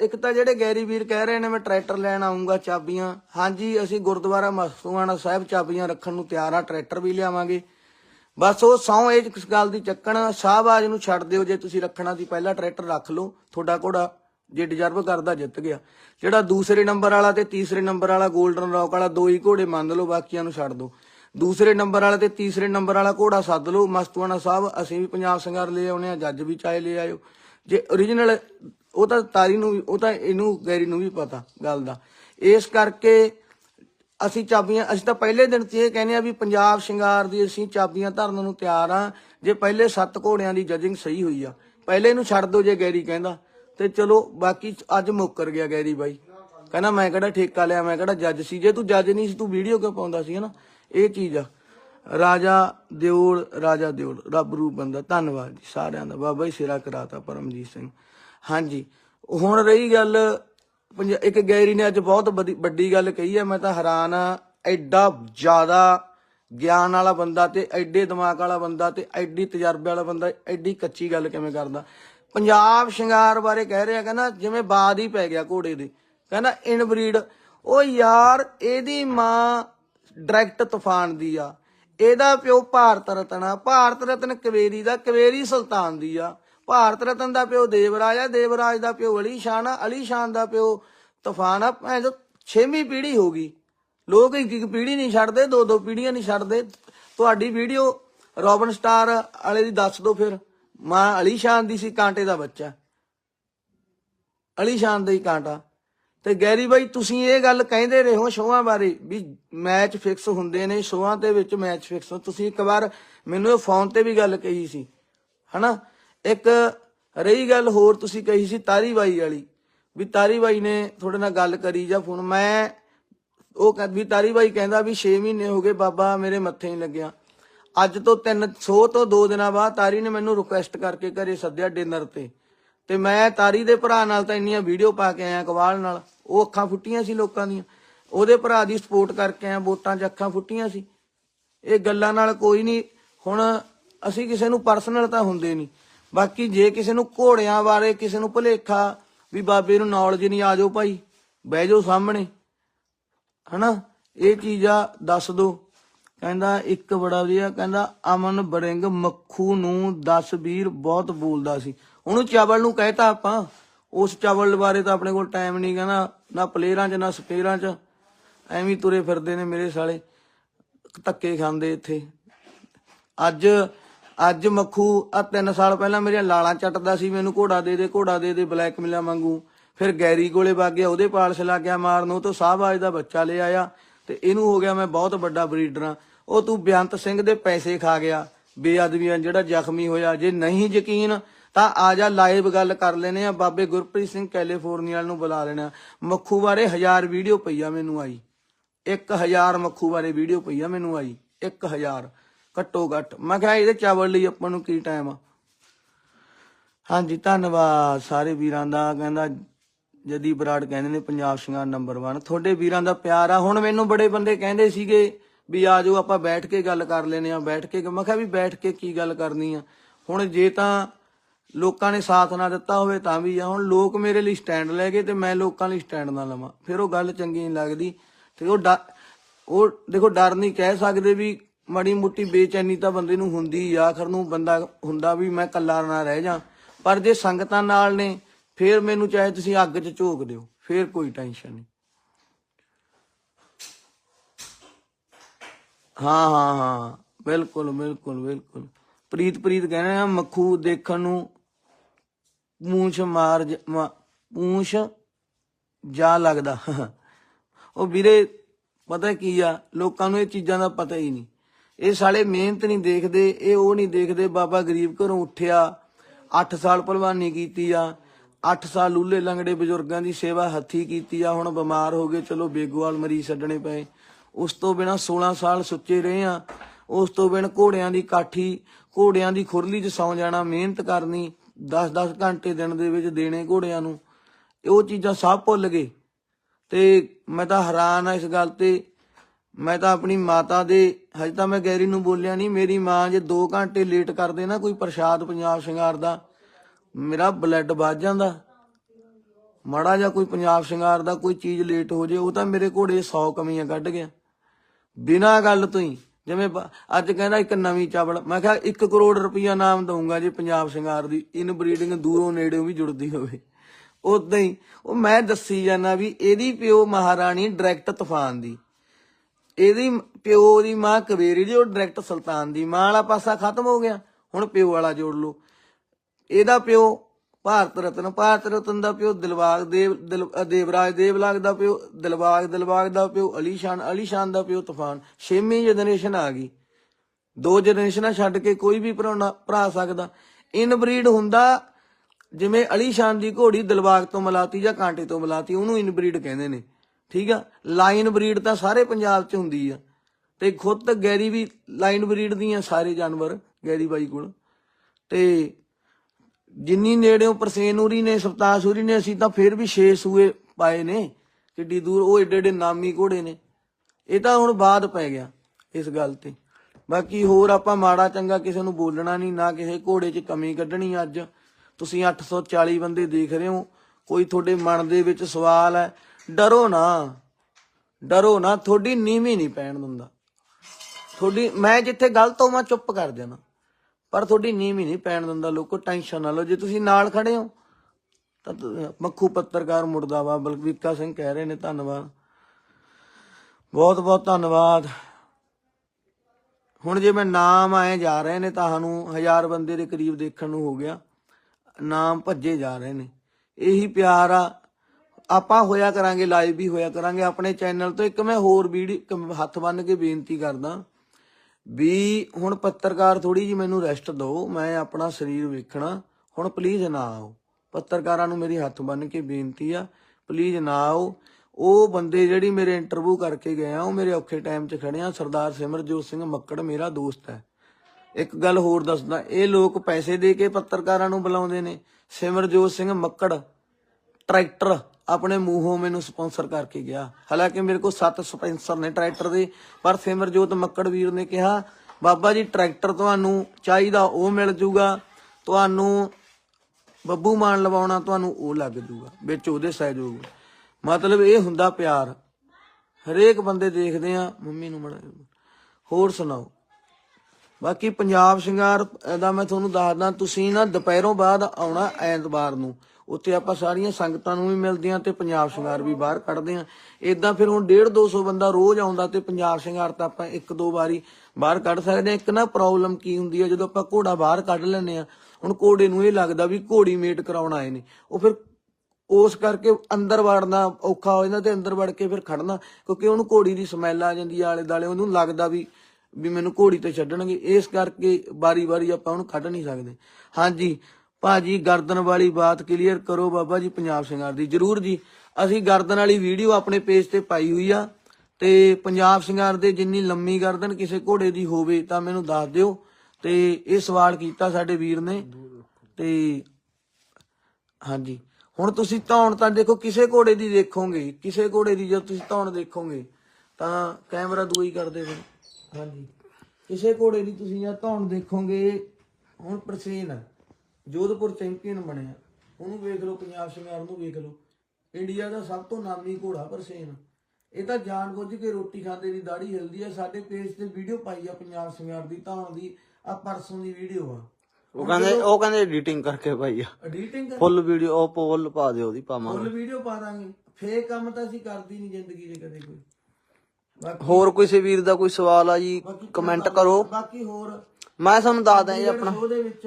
ਇੱਕ ਤਾਂ ਜਿਹੜੇ ਗੈਰੀ ਵੀਰ ਕਹਿ ਰਹੇ ਨੇ ਮੈਂ ਟਰੈਕਟਰ ਲੈਣ ਆਉਂਗਾ ਚਾਬੀਆਂ। ਹਾਂਜੀ, ਅਸੀਂ ਗੁਰਦੁਆਰਾ ਮਸਤੂਆਣਾ ਸਾਹਿਬ ਚਾਬੀਆਂ ਰੱਖਣ ਨੂੰ ਤਿਆਰ ਆ, ਟਰੈਕਟਰ ਵੀ ਲਿਆਵਾਂਗੇ। ਬਸ ਉਹ ਸੌ ਇਹ ਕਿਸ ਗੱਲ ਦੀ ਚੱਕਣ, ਸ਼ਾਹਬਾਜ਼ ਨੂੰ ਛੱਡ ਦਿਓ ਜੇ ਤੁਸੀਂ ਰੱਖਣਾ ਸੀ, ਪਹਿਲਾਂ ਟਰੈਕਟਰ ਰੱਖ ਲਓ, ਤੁਹਾਡਾ ਘੋੜਾ ਜੇ ਡਿਜ਼ਰਵ ਕਰਦਾ ਜਿੱਤ ਗਿਆ। ਜਿਹੜਾ ਦੂਸਰੇ ਨੰਬਰ ਵਾਲਾ ਤੇ ਤੀਸਰੇ ਨੰਬਰ ਵਾਲਾ 골ਡਨ ਰੌਕ ਵਾਲਾ, ਦੋ ਹੀ ਘੋੜੇ ਮੰਨ ਲਓ, ਬਾਕੀਆਂ ਨੂੰ ਛੱਡ ਦਿਓ। ਦੂਸਰੇ ਨੰਬਰ ਵਾਲਾ ਤੇ ਤੀਸਰੇ ਨੰਬਰ ਵਾਲਾ ਘੋੜਾ ਸੱਦ ਲਓ, ਮਸਤੂਆਣਾ ਸਾਹਿਬ, ਅਸੀਂ ਵੀ ਪੰਜਾਬ ਸੰਗਾਰ ਲੈ ਆਉਣੇ ਆ ਜੱਜ ਵੀ ਚਾਹੇ ਲੈ ਆਇਓ। ਜੇ origignal ਉਹ ਤਾਂ ਤਾਰੀ ਨੂੰ ਵੀ- ਉਹ ਤਾਂ ਇਹਨੂੰ, ਗੈਰੀ ਨੂੰ ਵੀ ਪਤਾ, ਗੱਲ ਦਾ। ਇਸ ਕਰਕੇ ਅਸੀਂ ਚਾਬੀਆਂ, ਅਸੀਂ ਤਾਂ ਪਹਿਲੇ ਦਿਨ ਤੇ ਇਹ ਕਹਿੰਦੇ ਆ ਵੀ ਪੰਜਾਬ ਸ਼ਿੰਗਾਰ ਦੀ ਅਸੀਂ ਚਾਬੀਆਂ ਧਰਨ ਨੂੰ ਤਿਆਰ ਆ ਜੇ ਪਹਿਲੇ ਸੱਤ ਘੋੜਿਆਂ ਦੀ ਜੱਜਿੰਗ ਸਹੀ ਹੋਈ ਆ। ਪਹਿਲੇ ਨੂੰ ਛੱਡ ਦਿਓ ਜੇ ਗੈਰੀ ਕਹਿੰਦਾ। ਤੇ ਚਲੋ, ਬਾਕੀ ਅੱਜ ਮੁੱਕਰ ਗਿਆ ਗੈਰੀ ਬਾਈ। ਕਹਿੰਦਾ ਮੈਂ ਕਿਹੜਾ ਠੇਕਾ ਲਿਆ, ਮੈਂ ਕਿਹੜਾ ਜੱਜ ਸੀ। ਜੇ ਤੂੰ ਜੱਜ ਨਹੀਂ ਸੀ, ਤੂੰ ਵੀਡੀਓ ਕਿਉਂ ਪਾਉਂਦਾ ਸੀ, ਹਨਾ? ਇਹ ਚੀਜ਼ ਆ। ਰਾਜਾ ਦਿਓਲ ਰਾਜਾ ਦਿਓਲ, ਰੱਬ ਰੂਪ ਬੰਦਾ। ਧੰਨਵਾਦ ਜੀ ਸਾਰਿਆਂ ਦਾ। ਬਾਬਾ ਜੀ ਸਿਰਾ ਕਰਾਤਾ ਪਰਮਜੀਤ ਸਿੰਘ। ਹਾਂਜੀ। ਹੁਣ ਰਹੀ ਗੱਲ, ਪੰਜ- ਇੱਕ ਗੈਰੀ ਨੇ ਅੱਜ ਬਹੁਤ ਵਧੀ ਵੱਡੀ ਗੱਲ ਕਹੀ ਹੈ, ਮੈਂ ਤਾਂ ਹੈਰਾਨ ਆ ਐਡਾ ਜ਼ਿਆਦਾ ਗਿਆਨ ਵਾਲਾ ਬੰਦਾ ਤੇ ਐਡੇ ਦਿਮਾਗ ਵਾਲਾ ਬੰਦਾ ਤੇ ਐਡੀ ਤਜਰਬੇ ਵਾਲਾ ਬੰਦਾ, ਐਡੀ ਕੱਚੀ ਗੱਲ ਕਿਵੇਂ ਕਰਦਾ? ਪੰਜਾਬ ਸ਼ਿੰਗਾਰ ਬਾਰੇ ਕਹਿ ਰਿਹਾ, ਕਹਿੰਦਾ ਜਿਵੇਂ ਬਾਦ ਹੀ ਪੈ ਗਿਆ ਘੋੜੇ ਦੇ। ਕਹਿੰਦਾ ਇਨਬਰੀਡ ਉਹ ਯਾਰ ਇਹਦੀ ਮਾਂ ਡਾਇਰੈਕਟ ਤੂਫਾਨ ਦੀ ਆ। ਇਹਦਾ ਪਿਓ ਭਾਰਤ ਰਤਨ ਆ। ਭਾਰਤ ਰਤਨ ਕਵੇਰੀ ਦਾ, ਕਵੇਰੀ ਸੁਲਤਾਨ ਦੀ ਆ। ਭਾਰਤ ਰਤਨ ਦਾ ਪਿਓ ਦੇਵਰਾਜ ਆ ਦੇਵਰਾਜ ਦਾ ਪਿਓ ਅਲੀ ਸ਼ਾਨ ਆ। ਅਲੀ ਸ਼ਾਨ ਦਾ ਪਿਓ ਤੂਫਾਨ ਆ। ਭੈਣ ਜੋ 6ਵੀਂ ਪੀੜ੍ਹੀ ਹੋ ਗਈ। ਲੋਕ ਇੱਕ ਇੱਕ ਪੀੜ੍ਹੀ ਨਹੀਂ ਛੱਡਦੇ, ਦੋ ਦੋ ਪੀੜ੍ਹੀਆਂ ਨਹੀਂ ਛੱਡਦੇ। ਤੁਹਾਡੀ ਵੀਡੀਓ ਰੋਬਨ ਸਟਾਰ ਵਾਲੇ ਦੀ ਦੱਸ ਦਿਓ ਫਿਰ। ਮਾਂ ਅਲੀ ਸ਼ਾਨ ਦੀ ਸੀ, ਕਾਂਟੇ ਦਾ ਬੱਚਾ। ਅਲੀ ਸ਼ਾਨ ਦਾ ਹੀ ਕਾਂਟਾ। ਤੇ ਗੈਰੀ ਬਾਈ, ਤੁਸੀਂ ਇਹ ਗੱਲ ਕਹਿੰਦੇ ਰਹੇ ਹੋ ਸ਼ੋਆਂ ਬਾਰੇ ਵੀ ਮੈਚ ਫਿਕਸ ਹੁੰਦੇ ਨੇ, ਸ਼ੋਆਂ ਦੇ ਵਿੱਚ ਮੈਚ ਫਿਕਸ ਤੁਸੀਂ ਇੱਕ ਵਾਰ ਮੈਨੂੰ ਇਹ ਫੋਨ ਤੇ ਵੀ ਗੱਲ ਕਹੀ ਸੀ। ਹਨਾ? ਇੱਕ ਰਹੀ ਗੱਲ ਹੋਰ ਤੁਸੀਂ ਕਹੀ ਸੀ ਤਾਰੀ ਬਾਈ ਵਾਲੀ, ਵੀ ਤਾਰੀ ਬਾਈ ਨੇ ਤੁਹਾਡੇ ਨਾਲ ਗੱਲ ਕਰੀ ਜਾਂ ਫੋਨ, ਮੈਂ ਉਹ ਕਹਿੰਦਾ ਵੀ ਤਾਰੀ ਬਾਈ ਕਹਿੰਦਾ ਵੀ 6 ਮਹੀਨੇ ਹੋ ਗਏ ਬਾਬਾ ਮੇਰੇ ਮੱਥੇ ਨਹੀਂ ਲੱਗਿਆ। ਅੱਜ ਤੋਂ 300 ਤੋਂ 2 ਦਿਨਾਂ ਬਾਅਦ ਤਾਰੀ ਨੇ ਮੈਨੂੰ ਰਿਕੁਐਸਟ ਕਰਕੇ ਘਰੇ ਸੱਦਿਆ ਡਿਨਰ ਤੇ। ਤੇ ਮੈਂ ਤਾਰੀ ਦੇ ਭਰਾ ਨਾਲ ਤਾਂ ਇੰਨੀਆਂ ਵੀਡੀਓ ਪਾ ਕੇ ਆਇਆ ਕਵਾਲ ਨਾਲ, ਉਹ ਅੱਖਾਂ ਫੁੱਟੀਆਂ ਸੀ ਲੋਕਾਂ ਦੀਆਂ। ਉਹਦੇ ਭਰਾ ਦੀ ਸਪੋਰਟ ਕਰਕੇ ਆਇਆ, ਵੋਟਾਂ 'ਚ ਅੱਖਾਂ ਫੁੱਟੀਆਂ ਸੀ। ਇਹ ਗੱਲਾਂ ਨਾਲ ਕੋਈ ਨਹੀਂ ਹੁਣ ਅਸੀਂ ਕਿਸੇ ਨੂੰ ਪਰਸਨਲ ਤਾਂ ਹੁੰਦੇ ਨਹੀਂ ਬਾਕੀ ਜੇ ਕਿਸੇ ਨੂੰ ਘੋੜਿਆਂ ਬਾਰੇ, ਕਿਸੇ ਨੂੰ ਭੁਲੇਖਾ ਵੀ ਬਾਬੇ ਨੂੰ ਨੌਲੇਜ ਨਹੀਂ, ਆ ਜਾਓ ਭਾਈ, ਬਹਿ ਜਾਓ ਸਾਹਮਣੇ। ਹਨਾ? ਇਹ ਚੀਜ਼ ਦੱਸ ਦੋ। ਕਹਿੰਦਾ ਇੱਕ ਬੜਾ ਵਧੀਆ, ਕਹਿੰਦਾ ਅਮਨ ਬਰਿੰਗ ਮੱਖੂ ਨੂੰ 10 ਵੀਰ ਬਹੁਤ ਬੋਲਦਾ ਸੀ। ਉਹਨੂੰ ਚਾਵਲ ਨੂੰ ਕਹਿਤਾ ਆਪਾਂ। ਉਸ ਚਾਵਲ ਬਾਰੇ ਤਾਂ ਆਪਣੇ ਕੋਲ ਟਾਈਮ ਨਹੀਂ, ਕਹਿੰਦਾ ਨਾ ਪਲੇਅਰਾਂ 'ਚ, ਨਾ ਸਪੇਅਰਾਂ 'ਚ। ਐਵੇਂ ਤੁਰੇ ਫਿਰਦੇ ਨੇ ਮੇਰੇ ਸਾਲੇ। ਧੱਕੇ ਖਾਂਦੇ ਇੱਥੇ। ਅੱਜ ਅੱਜ ਮੱਖੂ ਆ 3 ਸਾਲ ਪਹਿਲਾਂ ਮੇਰੀਆਂ ਲਾਲਾਂ ਚੱਟਦਾ ਸੀ, ਮੈਨੂੰ ਘੋੜਾ ਦੇ ਦੇ, ਘੋੜਾ ਦੇ ਦੇ ਬਲੈਕ ਮਿਲਿਆ ਮੰਗੂ ਫਿਰ ਗੈਰੀ ਕੋਲੇ ਵਗ ਗਿਆ, ਉਹਦੇ ਪਾਲਸ ਲੱਗ ਗਿਆ ਮਾਰਨ, ਉਹ ਤੋਂ ਸਾਹਬਾਜ ਦਾ ਬੱਚਾ ਲੈ ਆਇਆ ਤੇ ਇਹਨੂੰ ਹੋ ਗਿਆ ਮੈਂ ਬਹੁਤ ਵੱਡਾ ਬਰੀਡਰ ਆ ਉਹ ਤੂੰ ਬੇਅੰਤ ਸਿੰਘ ਦੇ ਪੈਸੇ ਖਾ ਗਿਆ, ਬੇਅਦਬੀਆਂ ਜਿਹੜਾ ਜ਼ਖਮੀ ਹੋਇਆ। ਜੇ ਨਹੀਂ ਯਕੀਨ, ਤਾਂ ਆ ਜਾ ਲਾਈਵ ਗੱਲ ਕਰ ਲੈਨੇ ਆ ਬਾਬੇ ਗੁਰਪ੍ਰੀਤ ਸਿੰਘ ਕੈਲੀਫੋਰਨੀਆ ਨੂੰ ਬੁਲਾ ਲੈਣਾ ਮੱਖੂ ਬਾਰੇ ਹਜ਼ਾਰ ਵੀਡੀਓ ਪਈ ਆ ਮੈਨੂੰ ਆਈ। 1000 ਮੱਖੂ ਬਾਰੇ ਵੀਡੀਓ ਪਈ ਆ ਮੈਨੂੰ ਆਈ। 1000 ਘੱਟੋ ਘੱਟ ਮੈਂ ਕਿਹਾ ਇਹਦੇ ਚਾਵਲ ਲਈ ਆਪਾਂ ਨੂੰ ਕੀ ਟਾਈਮ ਆ? ਹਾਂਜੀ, ਧੰਨਵਾਦ ਸਾਰੇ ਵੀਰਾਂ ਦਾ। ਕਹਿੰਦਾ ਜਦੀ ਬਰਾੜ ਕਹਿੰਦੇ ਨੇ ਪੰਜਾਬ ਸ਼ਿੰਗਾਰ ਨੰਬਰ 1 ਤੁਹਾਡੇ ਵੀਰਾਂ ਦਾ ਪਿਆਰ ਆ। ਹੁਣ ਮੈਨੂੰ ਬੜੇ ਬੰਦੇ ਕਹਿੰਦੇ ਸੀਗੇ ਵੀ ਆ ਜਾਓ, ਆਪਾਂ ਬੈਠ ਕੇ ਗੱਲ ਕਰ ਲੈਨੇ ਆ ਬੈਠ ਕੇ। ਮੈਂ ਕਿਹਾ ਵੀ ਬੈਠ ਕੇ ਕੀ ਗੱਲ ਕਰਨੀ ਆ? ਹੁਣ ਜੇ ਤਾਂ ਲੋਕਾਂ ਨੇ ਸਾਥ ਨਾ ਦਿੱਤਾ ਹੋਵੇ ਤਾਂ ਵੀ ਆ। ਹੁਣ ਲੋਕ ਮੇਰੇ ਲਈ ਸਟੈਂਡ ਲੈ ਗਏ ਤੇ ਮੈਂ ਲੋਕਾਂ ਲਈ ਸਟੈਂਡ ਨਾ ਲਵਾਂ। ਫਿਰ ਉਹ ਗੱਲ ਚੰਗੀ ਨਹੀਂ ਲੱਗਦੀ। ਤੇ ਉਹ ਡ- ਉਹ ਦੇਖੋ, ਡਰ ਨਹੀਂ ਕਹਿ ਸਕਦੇ ਵੀ ਮੜੀ ਮੁੱਟੀ ਬੇਚੈਨੀ ਤਾਂ ਬੰਦੇ ਨੂੰ ਹੁੰਦੀ ਆਖਰ ਨੂੰ ਬੰਦਾ ਹੁੰਦਾ ਵੀ ਮੈਂ ਕੱਲਾ ਨਾ ਰਹਿ ਜਾ। ਪਰ ਜੇ ਸੰਗਤਾਂ ਨਾਲ ਨੇ, ਫੇਰ ਮੈਨੂੰ ਚਾਹੇ ਤੁਸੀਂ ਅੱਗ 'ਚ ਝੋਕ ਦਿਓ, ਫੇਰ ਕੋਈ ਟੈਨਸ਼ਨ ਨਹੀਂ। ਹਾਂ ਹਾਂ ਹਾਂ, ਬਿਲਕੁਲ ਬਿਲਕੁਲ ਬਿਲਕੁਲ। ਪ੍ਰੀਤ ਪ੍ਰੀਤ ਕਹਿੰਦੇ ਆ, ਮੱਖੂ ਦੇਖਣ ਨੂੰ ਪੂੰਛ ਮਾਰ ਜ- ਪੂੰਛ ਜਾ ਲੱਗਦਾ। ਉਹ ਵੀਰੇ, ਪਤਾ ਕੀ ਆ, ਲੋਕਾਂ ਨੂੰ ਇਹ ਚੀਜ਼ਾਂ ਦਾ ਪਤਾ ਹੀ ਨਹੀਂ। ਇਹ ਸਾਲੇ ਮਿਹਨਤ ਨਹੀਂ ਦੇਖਦੇ, ਇਹ ਉਹ ਨਹੀਂ ਦੇਖਦੇ ਬਾਬਾ ਗਰੀਬ ਘਰੋਂ ਉੱਠਿਆ 8 ਸਾਲ ਭਲਵਾਨੀ ਕੀਤੀ ਆ 8 ਸਾਲ ਲੂਲੇ ਲੰਗੜੇ ਬਜ਼ੁਰਗਾਂ ਦੀ ਸੇਵਾ ਹੱਥੀ ਕੀਤੀ ਆ, ਹੁਣ ਬਿਮਾਰ ਹੋ ਗਏ, ਚਲੋ ਬੇਗੋਵਾਲ ਮਰੀਜ਼ ਛੱਡਣੇ ਪਏ। ਉਸ ਤੋਂ ਬਿਨਾ 16 ਸਾਲ ਸੁੱਚੇ ਰਹੇ ਆ, ਉਸ ਤੋਂ ਬਿਨ ਘੋੜਿਆਂ ਦੀ ਕਾਠੀ, ਘੋੜਿਆਂ ਦੀ ਖੁਰਲੀ 'ਚ ਸੌ ਜਾਣਾ, ਮਿਹਨਤ ਕਰਨੀ 10-10 ਘੰਟੇ ਦਿਨ ਦੇ ਵਿੱਚ ਦੇਣੇ ਘੋੜਿਆਂ ਨੂੰ ਉਹ ਚੀਜ਼ਾਂ ਸਭ ਭੁੱਲ ਗਏ। ਤੇ ਮੈਂ ਤਾਂ ਹੈਰਾਨ ਆ ਇਸ ਗੱਲ ਤੇ। ਮੈਂ ਤਾਂ ਆਪਣੀ ਮਾਤਾ ਦੇ, ਹਜੇ ਤਾਂ ਮੈਂ ਗੈਰੀ ਨੂੰ ਬੋਲਿਆ ਨਹੀਂ, ਮੇਰੀ ਮਾਂ ਜੇ 2 ਘੰਟੇ ਲੇਟ ਕਰਦੇ ਨਾ, ਕੋਈ ਪ੍ਰਸ਼ਾਦ ਪੰਜਾਬ ਸ਼ਿੰਗਾਰ ਦਾ, ਮੇਰਾ ਬਲੱਡ ਵੱਜ ਜਾਂਦਾ। ਮਾੜਾ ਜਾਂ ਕੋਈ ਪੰਜਾਬ ਸ਼ਿੰਗਾਰ ਦਾ ਕੋਈ ਚੀਜ਼ ਲੇਟ ਹੋ ਜੇ, ਉਹ ਤਾਂ ਮੇਰੇ ਘੋੜੇ 100 ਕਮੀਆਂ ਕੱਢ ਗਿਆ। ਬਿਨਾਂ ਗੱਲ ਤੋਂ ਹੀ, ਜਿਵੇਂ ਅੱਜ ਕਹਿੰਦਾ ਇੱਕ ਨਵੀਂ ਚਾਵਲ, ਮੈਂ ਕਿਹਾ 1 ਕਰੋੜ ਰੁਪਈਆ ਨਾਮ ਦਊਂਗਾ ਜੇ ਪੰਜਾਬ ਸ਼ਿੰਗਾਰ ਦੀ ਇਨ ਬਰੀਡਿੰਗ ਦੂਰੋਂ ਨੇੜਿਓਂ ਵੀ ਜੁੜਦੀ ਹੋਵੇ। ਉਦਾਂ ਹੀ, ਉਹ ਮੈਂ ਦੱਸੀ ਜਾਂਦਾ ਵੀ ਇਹਦੀ ਪਿਓ ਮਹਾਰਾਣੀ ਡਾਇਰੈਕਟ ਤੂਫਾਨ ਦੀ। ਇਹਦੀ ਪਿਓ ਦੀ ਮਾਂ ਕਵੇਰੀ ਦੀ ਉਹ ਡਾਇਰੈਕਟ ਸੁਲਤਾਨ ਦੀ ਮਾਂ ਵਾਲਾ ਪਾਸਾ ਖਤਮ ਹੋ ਗਿਆ। ਹੁਣ ਪਿਓ ਵਾਲਾ ਜੋੜ ਲਓ। ਇਹਦਾ ਪਿਓ ਭਾਰਤ ਰਤਨ ਭਾਰਤ ਰਤਨ ਦਾ ਪਿਓ ਦਿਲਬਾਗ ਦੇਵ ਦੇਵਰਾਜ ਦੇਵਲਾਗ ਦਾ ਪਿਓ, ਦਿਲਬਾਗ ਦਿਲਬਾਗ ਦਾ ਪਿਓ ਅਲੀਸ਼ਾਨ ਅਲੀਸ਼ਾਨ ਦਾ ਪਿਓ ਤੂਫਾਨ। ਛੇਵੀਂ ਜਨਰੇਸ਼ਨ ਆ ਗਈ। ਦੋ ਜਨਰੇਸ਼ਨਾਂ ਛੱਡ ਕੇ ਕੋਈ ਵੀ ਭਰਾਉਣਾ ਭਰਾ ਸਕਦਾ। ਇਨ ਬਰੀਡ ਹੁੰਦਾ ਜਿਵੇਂ ਅਲੀਸ਼ਾਨ ਦੀ ਘੋੜੀ ਦਿਲਬਾਗ ਤੋਂ ਮਲਾਤੀ ਜਾਂ ਕਾਂਟੇ ਤੋਂ ਮਲਾਤੀ, ਉਹਨੂੰ ਇਨ ਬਰੀਡ ਕਹਿੰਦੇ ਨੇ। ਠੀਕ ਆ? ਲਾਈਨ ਬਰੀਡ ਤਾਂ ਸਾਰੇ ਪੰਜਾਬ 'ਚ ਹੁੰਦੀ ਆ। ਤੇ ਖੁਦ ਤਾਂ ਗੈਰੀ ਵੀ ਲਾਈਨ ਬਰੀਡ ਦੀਆਂ ਸਾਰੇ ਜਾਨਵਰ ਗੈਰੀ ਬਾਈ ਕੋਲ। ਤੇ ਜਿੰਨੀ ਨੇੜਿਓਂ ਪਰਸੇਨੂਰੀ ਨੇ, ਸਪਤਾਸੂਰੀ ਨੇ, ਅਸੀਂ ਤਾਂ ਫਿਰ ਵੀ 6 ਸੂਏ ਪਾਏ ਨੇ। ਕਿੱਡੀ ਦੂਰ, ਉਹ ਏਡੇ ਏਡੇ ਨਾਮੀ ਘੋੜੇ ਨੇ। ਇਹ ਤਾਂ ਹੁਣ ਬਾਅਦ ਪੈ ਗਿਆ ਇਸ ਗੱਲ ਤੇ। ਬਾਕੀ ਹੋਰ ਆਪਾਂ ਮਾੜਾ ਚੰਗਾ ਕਿਸੇ ਨੂੰ ਬੋਲਣਾ ਨਹੀਂ, ਨਾ ਕਿਸੇ ਘੋੜੇ 'ਚ ਕਮੀ ਕੱਢਣੀ ਅੱਜ। ਤੁਸੀਂ 840 ਬੰਦੇ ਦੇਖ ਰਹੇ ਹੋ। ਕੋਈ ਤੁਹਾਡੇ ਮਨ ਦੇ ਵਿੱਚ ਸਵਾਲ ਹੈ ਡਰੋ ਨਾ। ਡਰੋ ਨਾ, ਤੁਹਾਡੀ ਨੀਵੀਂ ਨਹੀਂ ਪੈਣ ਦਿੰਦਾ। ਤੁਹਾਡੀ, ਮੈਂ ਜਿੱਥੇ ਗਲਤ ਹੋਵਾਂ, ਚੁੱਪ ਕਰ ਦੇਣਾ ਪਰ ਤੁਹਾਡੀ ਨੀਵੀਂ ਨਹੀਂ ਪੈਣ ਦਿੰਦਾ, ਲੋਕੋ, ਟੈਨਸ਼ਨ ਨਾ ਲਓ। ਜੇ ਤੁਸੀਂ ਨਾਲ ਖੜੇ ਹੋ, ਤਾਂ ਮੱਖੂ ਪੱਤਰਕਾਰ ਮੁਰਦਾਵਾ ਬਲਵੀਕਾ ਸਿੰਘ ਕਹਿ ਰਹੇ ਨੇ, ਧੰਨਵਾਦ। ਬਹੁਤ ਬਹੁਤ ਧੰਨਵਾਦ। ਹੁਣ ਜੇ ਮੈਂ ਨਾਮ ਆਏ ਜਾ ਰਹੇ ਨੇ ਤੁਹਾਨੂੰ ਹਜ਼ਾਰ ਬੰਦੇ ਦੇ ਕਰੀਬ ਦੇਖਣ ਨੂੰ ਹੋ ਗਿਆ। ਨਾਮ ਭੱਜੇ ਜਾ ਰਹੇ ਨੇ। ਇਹੀ ਪਿਆਰ ਆ ਆਪਾਂ ਹੋਇਆ ਕਰਾਂਗੇ ਲਾਈਵ ਵੀ ਹੋਇਆ ਕਰਾਂਗੇ। ਆਪਣੇ ਚੈਨਲ ਤੋਂ ਇੱਕ ਮੈਂ ਹੋਰ ਵੀਡੀਓ ਹੱਥ ਬੰਨ ਕੇ ਬੇਨਤੀ ਕਰਦਾ ਵੀ ਹੁਣ ਪੱਤਰਕਾਰ ਥੋੜੀ ਜੀ ਮੈਨੂੰ ਰੈਸਟ ਦਿਓ ਮੈਂ ਆਪਣਾ ਸਰੀਰ ਵੇਖਣਾ। ਹੁਣ ਪਲੀਜ਼ ਨਾ ਆਓ। ਪੱਤਰਕਾਰਾਂ ਨੂੰ ਮੇਰੀ ਹੱਥ ਬੰਨ ਕੇ ਬੇਨਤੀ ਆ ਪਲੀਜ਼ ਨਾ ਆਓ। ਉਹ ਬੰਦੇ ਜਿਹੜੀ ਮੇਰੇ ਇੰਟਰਵਿਊ ਕਰਕੇ ਗਏ ਆ, ਉਹ ਮੇਰੇ ਔਖੇ ਟਾਈਮ 'ਚ ਖੜੇ ਆ। ਸਰਦਾਰ ਸਿਮਰਜੋਤ ਸਿੰਘ ਮੱਕੜ ਮੇਰਾ ਦੋਸਤ ਹੈ। ਇੱਕ ਗੱਲ ਹੋਰ ਦੱਸਦਾ, ਇਹ ਲੋਕ ਪੈਸੇ ਦੇ ਕੇ ਪੱਤਰਕਾਰਾਂ ਨੂੰ ਬੁਲਾਉਂਦੇ ਨੇ। ਸਿਮਰਜੋਤ ਸਿੰਘ ਮੱਕੜ, ਟਰੈਕਟਰ। ਆਪਣੇ ਮੂੰਹੋਂ ਮੈਨੂੰ ਸਪਾਂਸਰ ਕਰਕੇ ਗਿਆ। ਹਾਲਾਂਕਿ ਮੇਰੇ ਕੋਲ ਸੱਤ ਸਪਾਂਸਰ ਨੇ ਟਰੈਕਟਰ ਦੇ, ਪਰ ਸਿਮਰਜੋਤ ਮੱਕੜ ਵੀਰ ਨੇ ਕਿਹਾ, ਬਾਬਾ ਜੀ, ਟਰੈਕਟਰ ਤੁਹਾਨੂੰ ਚਾਹੀਦਾ, ਉਹ ਮਿਲ ਜੂਗਾ। ਤੁਹਾਨੂੰ ਬੱਬੂ ਮਾਨ ਲਵਾਉਣਾ, ਤੁਹਾਨੂੰ ਉਹ ਲੱਗ ਜੂਗਾ। ਵਿੱਚ ਉਹਦੇ ਸਹਿਯੋਗ। ਮਤਲਬ ਇਹ ਹੁੰਦਾ ਪਿਆਰ। ਹਰੇਕ ਬੰਦੇ ਦੇਖਦੇ ਆ, ਮੰਮੀ ਨੂੰ ਮੜਾ ਹੋਰ ਸੁਣਾਓ? ਬਾਕੀ ਪੰਜਾਬ ਸ਼ਿੰਗਾਰ ਦਾ ਮੈਂ ਤੁਹਾਨੂੰ ਦੱਸਦਾ, ਤੁਸੀਂ ਨਾ ਦੁਪਹਿਰੋਂ ਬਾਅਦ ਆਉਣਾ ਐਤਵਾਰ ਨੂੰ। ਉੱਥੇ ਆਪਾਂ ਸਾਰੀਆਂ ਸੰਗਤਾਂ ਨੂੰ ਵੀ ਮਿਲਦੇ ਆ ਤੇ ਪੰਜਾਬ ਸ਼ਿੰਗਾਰ ਵੀ ਬਾਹਰ ਕੱਢਦੇ ਆ ਇਦਾਂ ਫਿਰ ਹੁਣ 1.5 200 ਬੰਦਾ ਰੋਜ਼ ਆਉਂਦਾ ਤੇ ਪੰਜਾਬ ਸ਼ਿੰਗਾਰ ਤਾਂ ਆਪਾਂ ਇੱਕ ਦੋ ਵਾਰੀ ਬਾਹਰ ਕੱਢ ਸਕਦੇ ਆ ਇੱਕ ਨਾ ਪ੍ਰੋਬਲਮ ਕੀ ਹੁੰਦੀ ਆ ਜਦੋਂ ਆਪਾਂ ਘੋੜਾ ਬਾਹਰ ਕੱਢ ਲੈਂਦੇ ਆ ਹੁਣ ਘੋੜੇ ਨੂੰ ਇਹ ਲੱਗਦਾ ਵੀ ਘੋੜੀ ਮੇਟ ਕਰਾਉਣ ਆਏ ਨੇ। ਉਹ ਫਿਰ ਉਸ ਕਰਕੇ ਅੰਦਰ ਵੜਨਾ ਔਖਾ ਹੋ ਜਾਂਦਾ ਤੇ ਅੰਦਰ ਵੜ ਕੇ ਫਿਰ ਖੜਨਾ, ਕਿਉਂਕਿ ਉਹਨੂੰ ਘੋੜੀ ਦੀ ਸਮੈਲ ਆ ਜਾਂਦੀ ਆਲੇ ਦਾਲੇ ਉਹਨੂੰ ਲੱਗਦਾ ਵੀ ਵੀ ਮੈਨੂੰ ਘੋੜੀ ਤੇ ਛੱਡਣਗੇ। ਇਸ ਕਰਕੇ ਬਾਰੀ-ਬਾਰੀ ਆਪਾਂ ਉਹਨੂੰ ਕੱਢ ਨਹੀਂ ਸਕਦੇ। ਹਾਂਜੀ ਭਾਜੀ ਗਰਦਨ ਵਾਲੀ ਬਾਤ ਕਲੀਅਰ ਕਰੋ ਬਾਬਾ ਜੀ, ਪੰਜਾਬ ਸਿੰਘਾਰ ਦੀ, ਜਰੂਰ ਜੀ। ਅਸੀਂ ਗਰਦਨ ਵਾਲੀ ਵੀਡੀਓ ਆਪਣੇ ਪੇਜ ਤੇ ਪਾਈ ਹੋਈ ਆ ਤੇ ਪੰਜਾਬ ਸਿੰਘਾਰ ਦੇ ਜਿੰਨੀ ਲੰਮੀ ਗਰਦਨ ਕਿਸੇ ਘੋੜੇ ਦੀ ਹੋਵੇ ਤਾਂ ਮੈਨੂੰ ਦੱਸ ਦਿਓ। ਤੇ ਇਹ ਸਵਾਲ ਕੀਤਾ ਸਾਡੇ ਵੀਰ ਨੇ। ਤੇ ਹਾਂਜੀ। ਹੁਣ ਤੁਸੀਂ ਧੌਣ ਤਾਂ ਦੇਖੋ, ਕਿਸੇ ਘੋੜੇ ਦੀ ਦੇਖੋਗੇ, ਕਿਸੇ ਘੋੜੇ ਦੀ ਜਦ ਤੁਸੀਂ ਧੌਣ ਦੇਖੋਗੇ, ਤਾਂ ਕੈਮਰਾ ਦੂਈ ਕਰਦੇ ਫਿਰ। ਹਾਂਜੀ। ਕਿਸੇ ਘੋੜੇ ਦੀ ਤੁਸੀਂ ਜਾਂ ਧੌਣ ਦੇਖੋਗੇ, ਹੁਣ ਪ੍ਰਸੇਨ ਜੋਧਪੁਰ ਚੈਂਪੀਅਨ ਬਣਿਆ ਉਹਨੂੰ ਵੇਖ ਲਓ ਪੰਜਾਬ ਸ਼ਿੰਗਾਰ ਨੂੰ ਵੇਖ ਲਓ। ਇੰਡੀਆ ਦਾ ਸਭ ਤੋਂ ਨਾਮੀ ਘੋੜਾ ਪ੍ਰਸੇਨ ਇਹ ਤਾਂ ਜਾਣਬੁੱਝ ਕੇ ਰੋਟੀ ਖਾਂਦੇ ਦੀ ਦਾੜੀ ਹਿਲਦੀ ਹੈ ਸਾਡੇ ਪੇਜ ਤੇ ਵੀਡੀਓ ਪਾਈ ਆ ਪੰਜਾਬ ਸ਼ਿੰਗਾਰ ਦੀ ਧੌਣ ਦੀ ਆ ਪਰਸੋਂ ਦੀ ਵੀਡੀਓ ਆ। ਉਹ ਕਹਿੰਦੇ ਉਹ ਕਹਿੰਦੇ ਐਡੀਟਿੰਗ ਕਰਕੇ ਭਾਈ ਆ। ਐਡੀਟਿੰਗ ਫੁੱਲ ਵੀਡੀਓ ਉਹ ਪੋਲ ਪਾ ਦਿਓ ਉਹਦੀ ਪਾਵਾਂਗੇ ਫੁੱਲ ਵੀਡੀਓ ਪਾ ਦਾਂਗੇ। ਫੇਕ ਕੰਮ ਤਾਂ ਅਸੀਂ ਕਰਦੀ ਨਹੀਂ ਜ਼ਿੰਦਗੀ 'ਚ ਕਦੇ ਕੋਈ। ਹੋਰ ਕਿਸੇ ਵੀਰ ਦਾ ਕੋਈ ਸਵਾਲ ਆ ਜੀ ਕਮੈਂਟ ਕਰੋ। ਬਾਕੀ ਹੋਰ ਮੈਂ ਤੁਹਾਨੂੰ ਦੱਸਦਾ ਜੀ ਆਪਣਾ। ਸ਼ੋਅ ਦੇ ਵਿੱਚ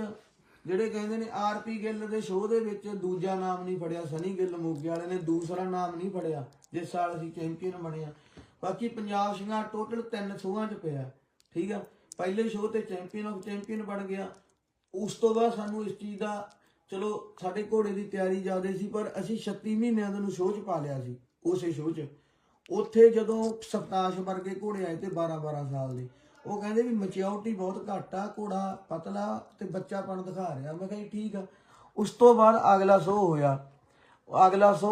ਜਿਹੜੇ ਕਹਿੰਦੇ ਨੇ ਆਰਪੀ ਗਿੱਲ ਦੇ ਸ਼ੋਅ ਦੇ ਵਿੱਚ ਦੂਜਾ ਨਾਮ ਨਹੀਂ ਫੜਿਆ, ਸਨੀ ਗਿੱਲ ਮੋਗੇ ਵਾਲੇ ਨੇ ਦੂਸਰਾ ਨਾਮ ਨਹੀਂ ਫੜਿਆ, ਜਿਸ ਸਾਲ ਅਸੀਂ ਚੈਂਪੀਅਨ ਬਣੇ ਆ ਬਾਕੀ ਪੰਜਾਬ ਸਿੰਘਾਂ ਟੋਟਲ ਤਿੰਨ ਸ਼ੋਆਂ 'ਚ ਪਿਆ, ਠੀਕ ਆ? ਪਹਿਲੇ ਸ਼ੋਅ ਤੇ ਚੈਂਪੀਅਨ ਆਫ ਚੈਂਪੀਅਨ ਬਣ ਗਿਆ। ਉਸ ਤੋਂ ਬਾਅਦ ਸਾਨੂੰ ਇਸ ਚੀਜ਼ ਦਾ, ਚਲੋ, ਸਾਡੇ ਘੋੜੇ ਦੀ ਤਿਆਰੀ ਜ਼ਿਆਦੇ ਸੀ, ਪਰ ਅਸੀਂ 36 ਮਹੀਨਿਆਂ ਨੂੰ ਸ਼ੋਅ 'ਚ ਪਾ ਲਿਆ ਸੀ, ਉਸੇ ਸ਼ੋਅ 'ਚ। ਉੱਥੇ ਜਦੋਂ ਸਪਤਾਸ਼ ਵਰਗੇ ਘੋੜੇ ਆਏ ਤੇ 12 12 ਸਾਲ ਦੇ। ਉਹ ਕਹਿੰਦੇ ਵੀ ਮੈਚਿਓਰਿਟੀ ਬਹੁਤ ਘੱਟ ਆ, ਘੋੜਾ ਪਤਲਾ ਤੇ ਬੱਚਾਪਣ ਦਿਖਾ ਰਿਹਾ। ਮੈਂ ਕਿਹਾ ਜੀ ਠੀਕ ਆ। ਉਸ ਤੋਂ ਬਾਅਦ ਅਗਲਾ ਸੋ ਹੋਇਆ। ਅਗਲਾ ਸੋ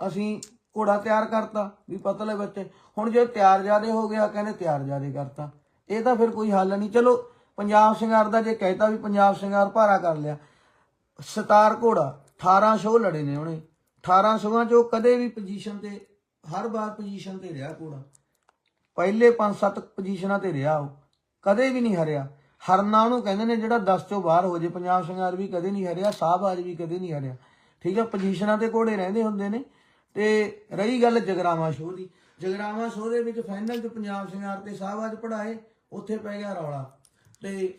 ਅਸੀਂ ਘੋੜਾ ਤਿਆਰ ਕਰਤਾ, ਵੀ ਪਤਲੇ ਬੱਚੇ। ਹੁਣ ਜੇ ਤਿਆਰ ਜਿਆਦੇ ਹੋ ਗਿਆ, ਕਹਿੰਦੇ ਤਿਆਰ ਜਿਆਦੇ ਕਰਤਾ। ਇਹ ਤਾਂ ਫਿਰ ਕੋਈ ਹੱਲ ਨਹੀਂ। ਚਲੋ, ਪੰਜਾਬ ਸ਼ਿੰਗਾਰ ਦਾ ਜੇ ਕਹਿਤਾ ਵੀ ਪੰਜਾਬ ਸ਼ਿੰਗਾਰ ਭਾਰਾ ਕਰ ਲਿਆ। ਸਤਾਰ ਘੋੜਾ 18 ਸ਼ੋਅ ਲੜੇ ਨੇ ਉਹਨੇ। 18 ਸ਼ੋਆਂ ਚੋਂ ਕਦੇ ਵੀ ਪੋਜੀਸ਼ਨ ਤੇ, ਹਰ ਵਾਰ ਪੋਜੀਸ਼ਨ ਤੇ ਰਿਹਾ ਘੋੜਾ। ਪਹਿਲੇ 5-7 ਪੋਜੀਸ਼ਨਾਂ ਤੇ ਰਿਹਾ ਉਹ। ਕਦੇ ਵੀ ਨਹੀਂ ਹਰਿਆ। ਹਰਨਾ ਉਹਨੂੰ ਕਹਿੰਦੇ ਨੇ ਜਿਹੜਾ 10 ਚੋਂ ਬਾਹਰ ਹੋ ਜੇ ਪੰਜਾਬ ਸ਼ਿੰਗਾਰ ਵੀ ਕਦੇ ਨਹੀਂ ਹਰਿਆ, ਸਾਹਬਾਜ ਵੀ ਕਦੇ ਨਹੀਂ ਹਰਿਆ। ਠੀਕ ਹੈ ਪੋਜੀਸ਼ਨਾਂ ਤੇ ਘੋੜੇ ਰਹਿੰਦੇ ਹੁੰਦੇ ਨੇ। ਤੇ ਰਹੀ ਗੱਲ ਜਗਰਾਵਾ ਸ਼ੋਅ ਦੀ। ਜਗਰਾਵਾ ਸ਼ੋਅ ਦੇ ਵਿੱਚ ਫਾਈਨਲ 'ਚ ਪੰਜਾਬ ਸ਼ਿੰਗਾਰ ਤੇ ਸਾਹਬਾਜ ਪੜਾਏ ਉੱਥੇ ਪੈ ਗਿਆ ਰੌਲਾ। ਤੇ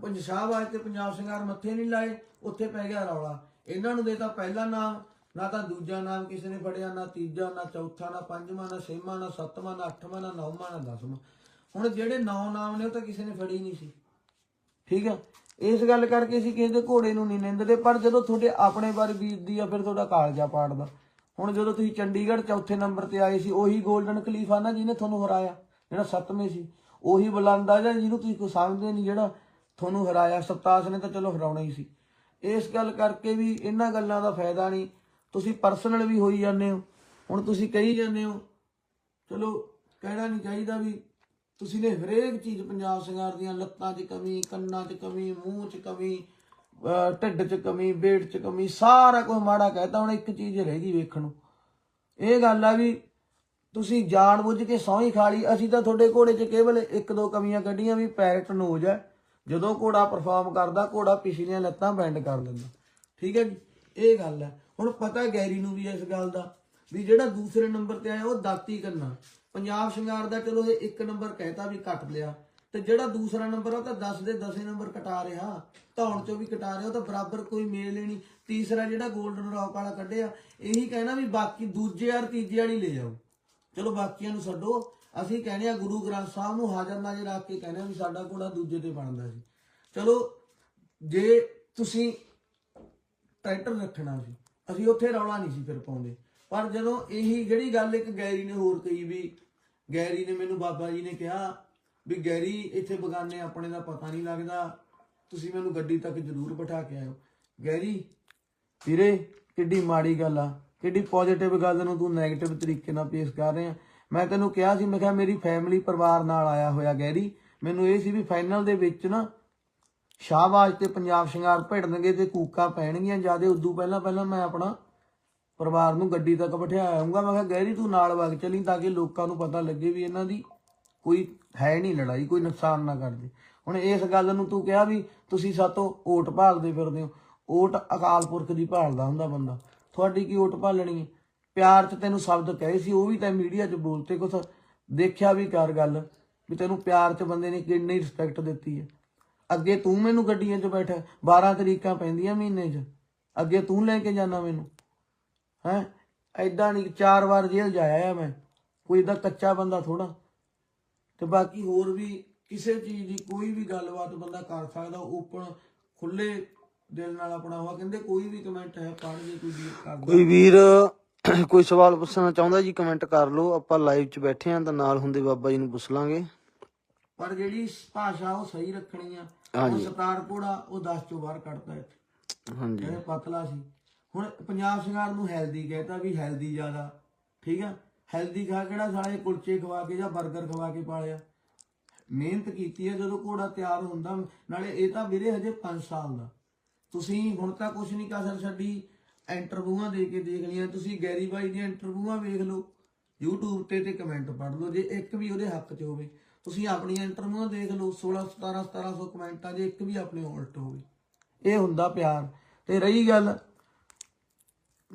ਪੰਜ ਸ਼ਾਹਬਾਜ ਤੇ ਪੰਜਾਬ ਸ਼ਿੰਗਾਰ ਮੱਥੇ ਨਹੀਂ ਲਾਏ, ਉੱਥੇ ਪੈ ਗਿਆ ਰੌਲਾ। ਇਹਨਾਂ ਨੂੰ ਦੇਤਾ ਪਹਿਲਾ ਨਾਮ ਨਾ ਤਾਂ ਦੂਜਾ ਨਾਮ ਕਿਸੇ ਨੇ ਫੜਿਆ, ਨਾ ਤੀਜਾ, ਨਾ ਚੌਥਾ, ਨਾ ਪੰਜਵਾਂ, ਨਾ ਛੇਵਾਂ, ਨਾ ਸੱਤਵਾਂ, ਨਾ ਅੱਠਵਾਂ, ਨਾ ਨੌਵਾਂ, ਨਾ ਦਸਵਾਂ। ਹੁਣ ਜਿਹੜੇ ਨੌ ਨਾਮ ਨੇ ਉਹ ਤਾਂ ਕਿਸੇ ਨੇ ਫੜੇ ਨਹੀਂ ਸੀ। ਠੀਕ ਆ? ਇਸ ਗੱਲ ਕਰਕੇ ਅਸੀਂ ਕਿਸੇ ਦੇ ਘੋੜੇ ਨੂੰ ਨਹੀਂ ਨਿੰਦਦੇ, ਪਰ ਜਦੋਂ ਤੁਹਾਡੇ ਆਪਣੇ ਬਾਰੇ ਬੀਤਦੀ ਆ, ਫਿਰ ਤੁਹਾਡਾ ਕਾਲਜਾ ਪਾੜਦਾ। ਹੁਣ ਜਦੋਂ ਤੁਸੀਂ ਚੰਡੀਗੜ੍ਹ ਚੌਥੇ ਨੰਬਰ ਤੇ ਆਏ ਸੀ, ਉਹੀ 골ਡਨ ਖਲੀਫਾ ਨਾ ਜਿਹਨੇ ਤੁਹਾਨੂੰ ਹਰਾਇਆ, ਜਿਹੜਾ ਸੱਤਵੇਂ ਸੀ, ਉਹੀ ਬੁਲੰਦਾ ਜਾਂ ਜਿਹਨੂੰ ਤੁਸੀਂ ਕੋਈ ਸਮਝਦੇ ਨਹੀਂ, ਜਿਹੜਾ ਤੁਹਾਨੂੰ ਹਰਾਇਆ। ਸਪਤਾਸ ਨੇ ਤਾਂ ਚਲੋ ਹਰਾਉਣਾ ਹੀ ਸੀ। ਇਸ ਗੱਲ ਕਰਕੇ ਵੀ ਇਹਨਾਂ ਗੱਲਾਂ ਦਾ ਫਾਇਦਾ ਨਹੀਂ। ਤੁਸੀਂ ਪਰਸਨਲ ਵੀ ਹੋਈ ਜਾਂਦੇ ਹੋ। ਹੁਣ ਤੁਸੀਂ ਕਹੀ ਜਾਂਦੇ ਹੋ, ਚਲੋ ਕਹਿਣਾ ਨਹੀਂ ਚਾਹੀਦਾ ਵੀ ਤੁਸੀਂ ਨੇ ਹਰੇਕ ਚੀਜ਼ ਪੰਜਾਬ ਸਰਕਾਰ ਦੀਆਂ ਲੱਤਾਂ 'ਚ ਕਮੀ, ਕੰਨਾਂ 'ਚ ਕਮੀ, ਮੂੰਹ 'ਚ ਕਮੀ ਢਿੱਡ 'ਚ ਕਮੀ ਪੇਟ 'ਚ ਕਮੀ, ਸਾਰਾ ਕੁਝ ਮਾੜਾ ਕਹਿਤਾ, ਹੁਣ ਇੱਕ ਚੀਜ਼ ਰਹਿ ਗਈ ਵੇਖਣ ਨੂੰ। ਇਹ ਗੱਲ ਆ ਵੀ ਤੁਸੀਂ ਜਾਣ ਬੁੱਝ ਕੇ ਸੌਂ ਹੀ ਖਾ ਲਈ, ਅਸੀਂ ਤਾਂ ਤੁਹਾਡੇ ਘੋੜੇ 'ਚ ਕੇਵਲ ਇੱਕ ਦੋ ਕਮੀਆਂ ਕੱਢੀਆਂ ਵੀ ਪੈਰਟ ਨੋਜ ਹੈ। ਜਦੋਂ ਘੋੜਾ ਪਰਫਾਰਮ ਕਰਦਾ, ਘੋੜਾ ਪਿਛਲੀਆਂ ਲੱਤਾਂ ਬੈਂਡ ਕਰ ਦਿੰਦਾ ਠੀਕ ਹੈ ਜੀ? ਇਹ ਗੱਲ ਹੈ। ਹੁਣ ਪਤਾ ਗੈਰੀ ਨੂੰ ਵੀ ਇਸ ਗੱਲ ਦਾ, ਵੀ ਜਿਹੜਾ ਦੂਸਰੇ ਨੰਬਰ ਤੇ ਆਇਆ ਉਹ ਦਾਤੀ ਕਰਨਾ ਪੰਜਾਬ ਸ਼ਿੰਗਾਰ ਦਾ ਚਲੋ ਇਹ ਇੱਕ ਨੰਬਰ ਕਹਿਤਾ ਵੀ ਕੱਟ ਲਿਆ, ਤੇ ਜਿਹੜਾ ਦੂਸਰਾ ਨੰਬਰ ਆ ਉਹ ਤਾਂ 10 ਦੇ 10 ਨੰਬਰ ਕਟਾ ਰਿਹਾ। ਧੌਣ ਚੋਂ ਵੀ ਕਟਾ ਰਿਹਾ, ਉਹ ਤਾਂ ਬਰਾਬਰ ਕੋਈ ਮੇਲ ਹੀ ਨਹੀਂ। ਤੀਸਰਾ ਜਿਹੜਾ 골ਡਨ ਰੌਕ ਵਾਲਾ ਕੱਢਿਆ, ਇਹੀ ਕਹਿਣਾ ਵੀ ਬਾਕੀ ਦੂਜੇ ਯਾਰ ਤੀਜੇ ਵਾਲੀ ਲੈ ਜਾਓ। ਚਲੋ ਬਾਕੀਆਂ ਨੂੰ ਛੱਡੋ। ਅਸੀਂ ਕਹਿੰਦੇ ਆ ਗੁਰੂ ਗ੍ਰੰਥ ਸਾਹਿਬ ਨੂੰ ਹਾਜ਼ਰ ਨਾਜ਼ਰ ਰੱਖ ਕੇ ਕਹਿੰਦੇ ਆ ਵੀ ਸਾਡਾ ਘੋੜਾ ਦੂਜੇ ਤੇ ਬਣਦਾ ਸੀ। ਚਲੋ, ਜੇ ਤੁਸੀਂ ਟਰੈਕਟਰ ਰੱਖਣਾ ਸੀ ਅਸੀਂ ਉੱਥੇ ਰੌਲਾ ਨਹੀਂ ਸੀ ਫਿਰ ਪਾਉਂਦੇ। ਪਰ ਜਦੋਂ ਇਹੀ ਜਿਹੜੀ ਗੱਲ ਇੱਕ ਗੈਰੀ ਨੇ ਹੋਰ ਕਹੀ ਵੀ, ਗੈਰੀ ਨੇ ਮੈਨੂੰ ਬਾਬਾ ਜੀ ਨੇ ਕਿਹਾ ਵੀ ਗੈਰੀ, ਇੱਥੇ ਬਗਾਨੇ ਆਪਣੇ ਦਾ ਪਤਾ ਨਹੀਂ ਲੱਗਦਾ, ਤੁਸੀਂ ਮੈਨੂੰ ਗੱਡੀ ਤੱਕ ਜ਼ਰੂਰ ਬਿਠਾ ਕੇ ਆਇਓ। ਗੈਰੀ, ਵੀਰੇ, ਕਿੱਡੀ ਮਾੜੀ ਗੱਲ ਆ, ਕਿੱਡੀ ਪੋਜ਼ਿਟਿਵ ਗੱਲ ਨੂੰ ਤੂੰ 네ਗੇਟਿਵ ਤਰੀਕੇ ਨਾਲ ਪੇਸ਼ ਕਰ ਰਿਹਾ ਮੈਂ ਤੈਨੂੰ ਕਿਹਾ ਸੀ, ਮੈਂ ਕਿਹਾ ਮੇਰੀ ਫੈਮਿਲੀ ਪਰਿਵਾਰ ਨਾਲ ਆਇਆ ਹੋਇਆ ਗੈਰੀ, ਮੈਨੂੰ ਇਹ ਸੀ ਵੀ ਫਾਈਨਲ ਦੇ ਵਿੱਚ ਨਾ ਸ਼ਾਹਬਾਜ਼ ਤੇ ਪੰਜਾਬ ਸ਼ਿੰਗਾਰ ਭਿੜਨਗੇ ਤੇ ਕੂਕਾਂ ਪੈਣਗੀਆਂ ਜਿਆਦੇ। ਉਦੋਂ ਪਹਿਲਾਂ ਪਹਿਲਾਂ ਮੈਂ ਆਪਣਾ ਪਰਿਵਾਰ ਨੂੰ ਗੱਡੀ ਤੱਕ ਬਿਠਾਇਆ ਆਉਂਗਾ ਮੈਂ ਕਿਹਾ, ਗਹਿਰੀ, ਤੂੰ ਨਾਲ ਵਗ ਚਲੀ ਤਾਂ ਕਿ ਲੋਕਾਂ ਨੂੰ ਪਤਾ ਲੱਗੇ ਵੀ ਇਹਨਾਂ ਦੀ ਕੋਈ ਹੈ ਨਹੀਂ ਲੜਾਈ, ਕੋਈ ਨੁਕਸਾਨ ਨਾ ਕਰਦੇ ਹੁਣ ਇਸ ਗੱਲ ਨੂੰ ਤੂੰ ਕਿਹਾ ਵੀ ਤੁਸੀਂ ਸਾਤੋਂ ਓਟ ਭਾਲਦੇ ਫਿਰਦੇ ਹੋ। ਓਟ ਅਕਾਲ ਪੁਰਖ ਦੀ ਭਾਲਦਾ ਹੁੰਦਾ ਬੰਦਾ। ਤੁਹਾਡੀ ਕੀ ਓਟ ਭਾਲਣੀ ਹੈ? ਪਿਆਰ 'ਚ ਤੈਨੂੰ ਸ਼ਬਦ ਕਹੇ ਸੀ, ਉਹ ਵੀ ਤਾਂ ਮੀਡੀਆ 'ਚ ਬੋਲਤੇ, ਕੁਛ ਦੇਖਿਆ ਵੀ ਕਰ ਗੱਲ, ਵੀ ਤੈਨੂੰ ਪਿਆਰ 'ਚ ਬੰਦੇ ਨੇ ਕਿੰਨੀ ਰਿਸਪੈਕਟ ਦਿੱਤੀ ਹੈ। ਅੱਗੇ ਤੂੰ ਮੈਨੂੰ ਗੱਡੀਆਂ 'ਚ ਬੈਠਾ 12 ਤਰੀਕਾਂ ਪੈਂਦੀਆਂ ਮਹੀਨੇ 'ਚ। ਅੱਗੇ ਤੂੰ ਲੈ ਕੇ ਜਾਣਾ ਮੈਨੂੰ। ਹੈ? ਐਦਾਂ ਨਹੀਂ ਚਾਰ ਵਾਰ ਜੇਲ੍ਹ ਜਾਇਆ ਆ ਮੈਂ। ਕੋਈ ਏਦਾਂ ਕੱਚਾ ਬੰਦਾ ਥੋੜਾ ਤੇ ਬਾਕੀ ਹੋਰ ਵੀ ਕਿਸੇ ਚੀਜ਼ ਦੀ ਕੋਈ ਵੀ ਗੱਲਬਾਤ ਬੰਦਾ ਕਰ ਸਕਦਾ, ਓਪਨ ਖੁੱਲੇ ਦਿਲ ਨਾਲ ਆਪਣਾ ਹੋਆ। ਕਹਿੰਦੇ ਕੋਈ ਵੀ ਕਮੈਂਟ ਹੈ, ਪੜ੍ਹ ਜੇ ਕੋਈ ਵੀ ਕਰਦਾ। ਕੋਈ ਵੀਰ, ਕੋਈ ਸਵਾਲ ਪੁੱਛਣਾ ਚਾਹੁੰਦਾ ਜੀ ਕਮੈਂਟ ਕਰ ਲਓ। ਆਪਾਂ ਲਾਈਵ 'ਚ ਬੈਠੇ ਆਂ ਤਾਂ ਨਾਲ ਹੁੰਦੇ ਬਾਬਾ ਜੀ ਨੂੰ ਪੁੱਛ ਲਾਂਗੇ। ਪਰ ਜਿਹੜੀ ਭਾਸ਼ਾ ਉਹ ਸਹੀ ਰੱਖਣੀ ਆ ਉਹ। ਸਤਾਰ ਕੋੜਾ ਉਹ 10 ਚੋਂ ਬਾਹਰ ਕੱਢਦਾ ਹੈ ਹਾਂਜੀ। ਇਹ ਪਤਲਾ ਸੀ। ਹੁਣ ਪੰਜਾਬ ਸ਼ਿੰਗਾਰ ਨੂੰ ਹੈਲਦੀ ਕਹਿੰਦਾ ਵੀ ਹੈਲਦੀ ਜ਼ਿਆਦਾ ਠੀਕ ਆ? ਹੈਲਦੀ ਖਾ ਕਿਹੜਾ ਸਾਲੇ ਕੁਲਚੇ ਖਵਾ ਕੇ ਜਾਂ 버ਗਰ ਖਵਾ ਕੇ ਪਾਲਿਆ? ਮਿਹਨਤ ਕੀਤੀ ਹੈ ਜਦੋਂ ਘੋੜਾ ਤਿਆਰ ਹੁੰਦਾ ਨਾਲੇ ਇਹ ਤਾਂ ਵੀਰੇ ਹਜੇ 5 ਸਾਲ ਦਾ। ਤੁਸੀਂ ਹੁਣ ਤਾਂ ਕੁਝ ਨਹੀਂ ਕਸਰ ਛੱਡੀ ਇੰਟਰਵਿਊਆਂ ਦੇ ਕੇ ਦੇਖ ਲਈਆਂ ਤੁਸੀਂ ਗੈਰੀ ਬਾਈ ਦੀਆਂ ਇੰਟਰਵਿਊਆਂ ਵੇਖ ਲਓ YouTube ਤੇ ਤੇ ਕਮੈਂਟ ਪੜ੍ਹ ਲਓ ਜੇ ਇੱਕ ਵੀ ਉਹਦੇ ਹੱਕ 'ਚ ਹੋਵੇ। ਤੁਸੀਂ ਆਪਣੀਆਂ ਇੰਟਰਵਿਊਆਂ ਦੇਖ ਲਓ 16 17 1700 ਕਮੈਂਟਾਂ ਜੇ ਇੱਕ ਵੀ ਆਪਣੇ ਉਲਟ ਹੋਵੇ। ਇਹ ਹੁੰਦਾ ਪਿਆਰ। ਤੇ ਰਹੀ ਗੱਲ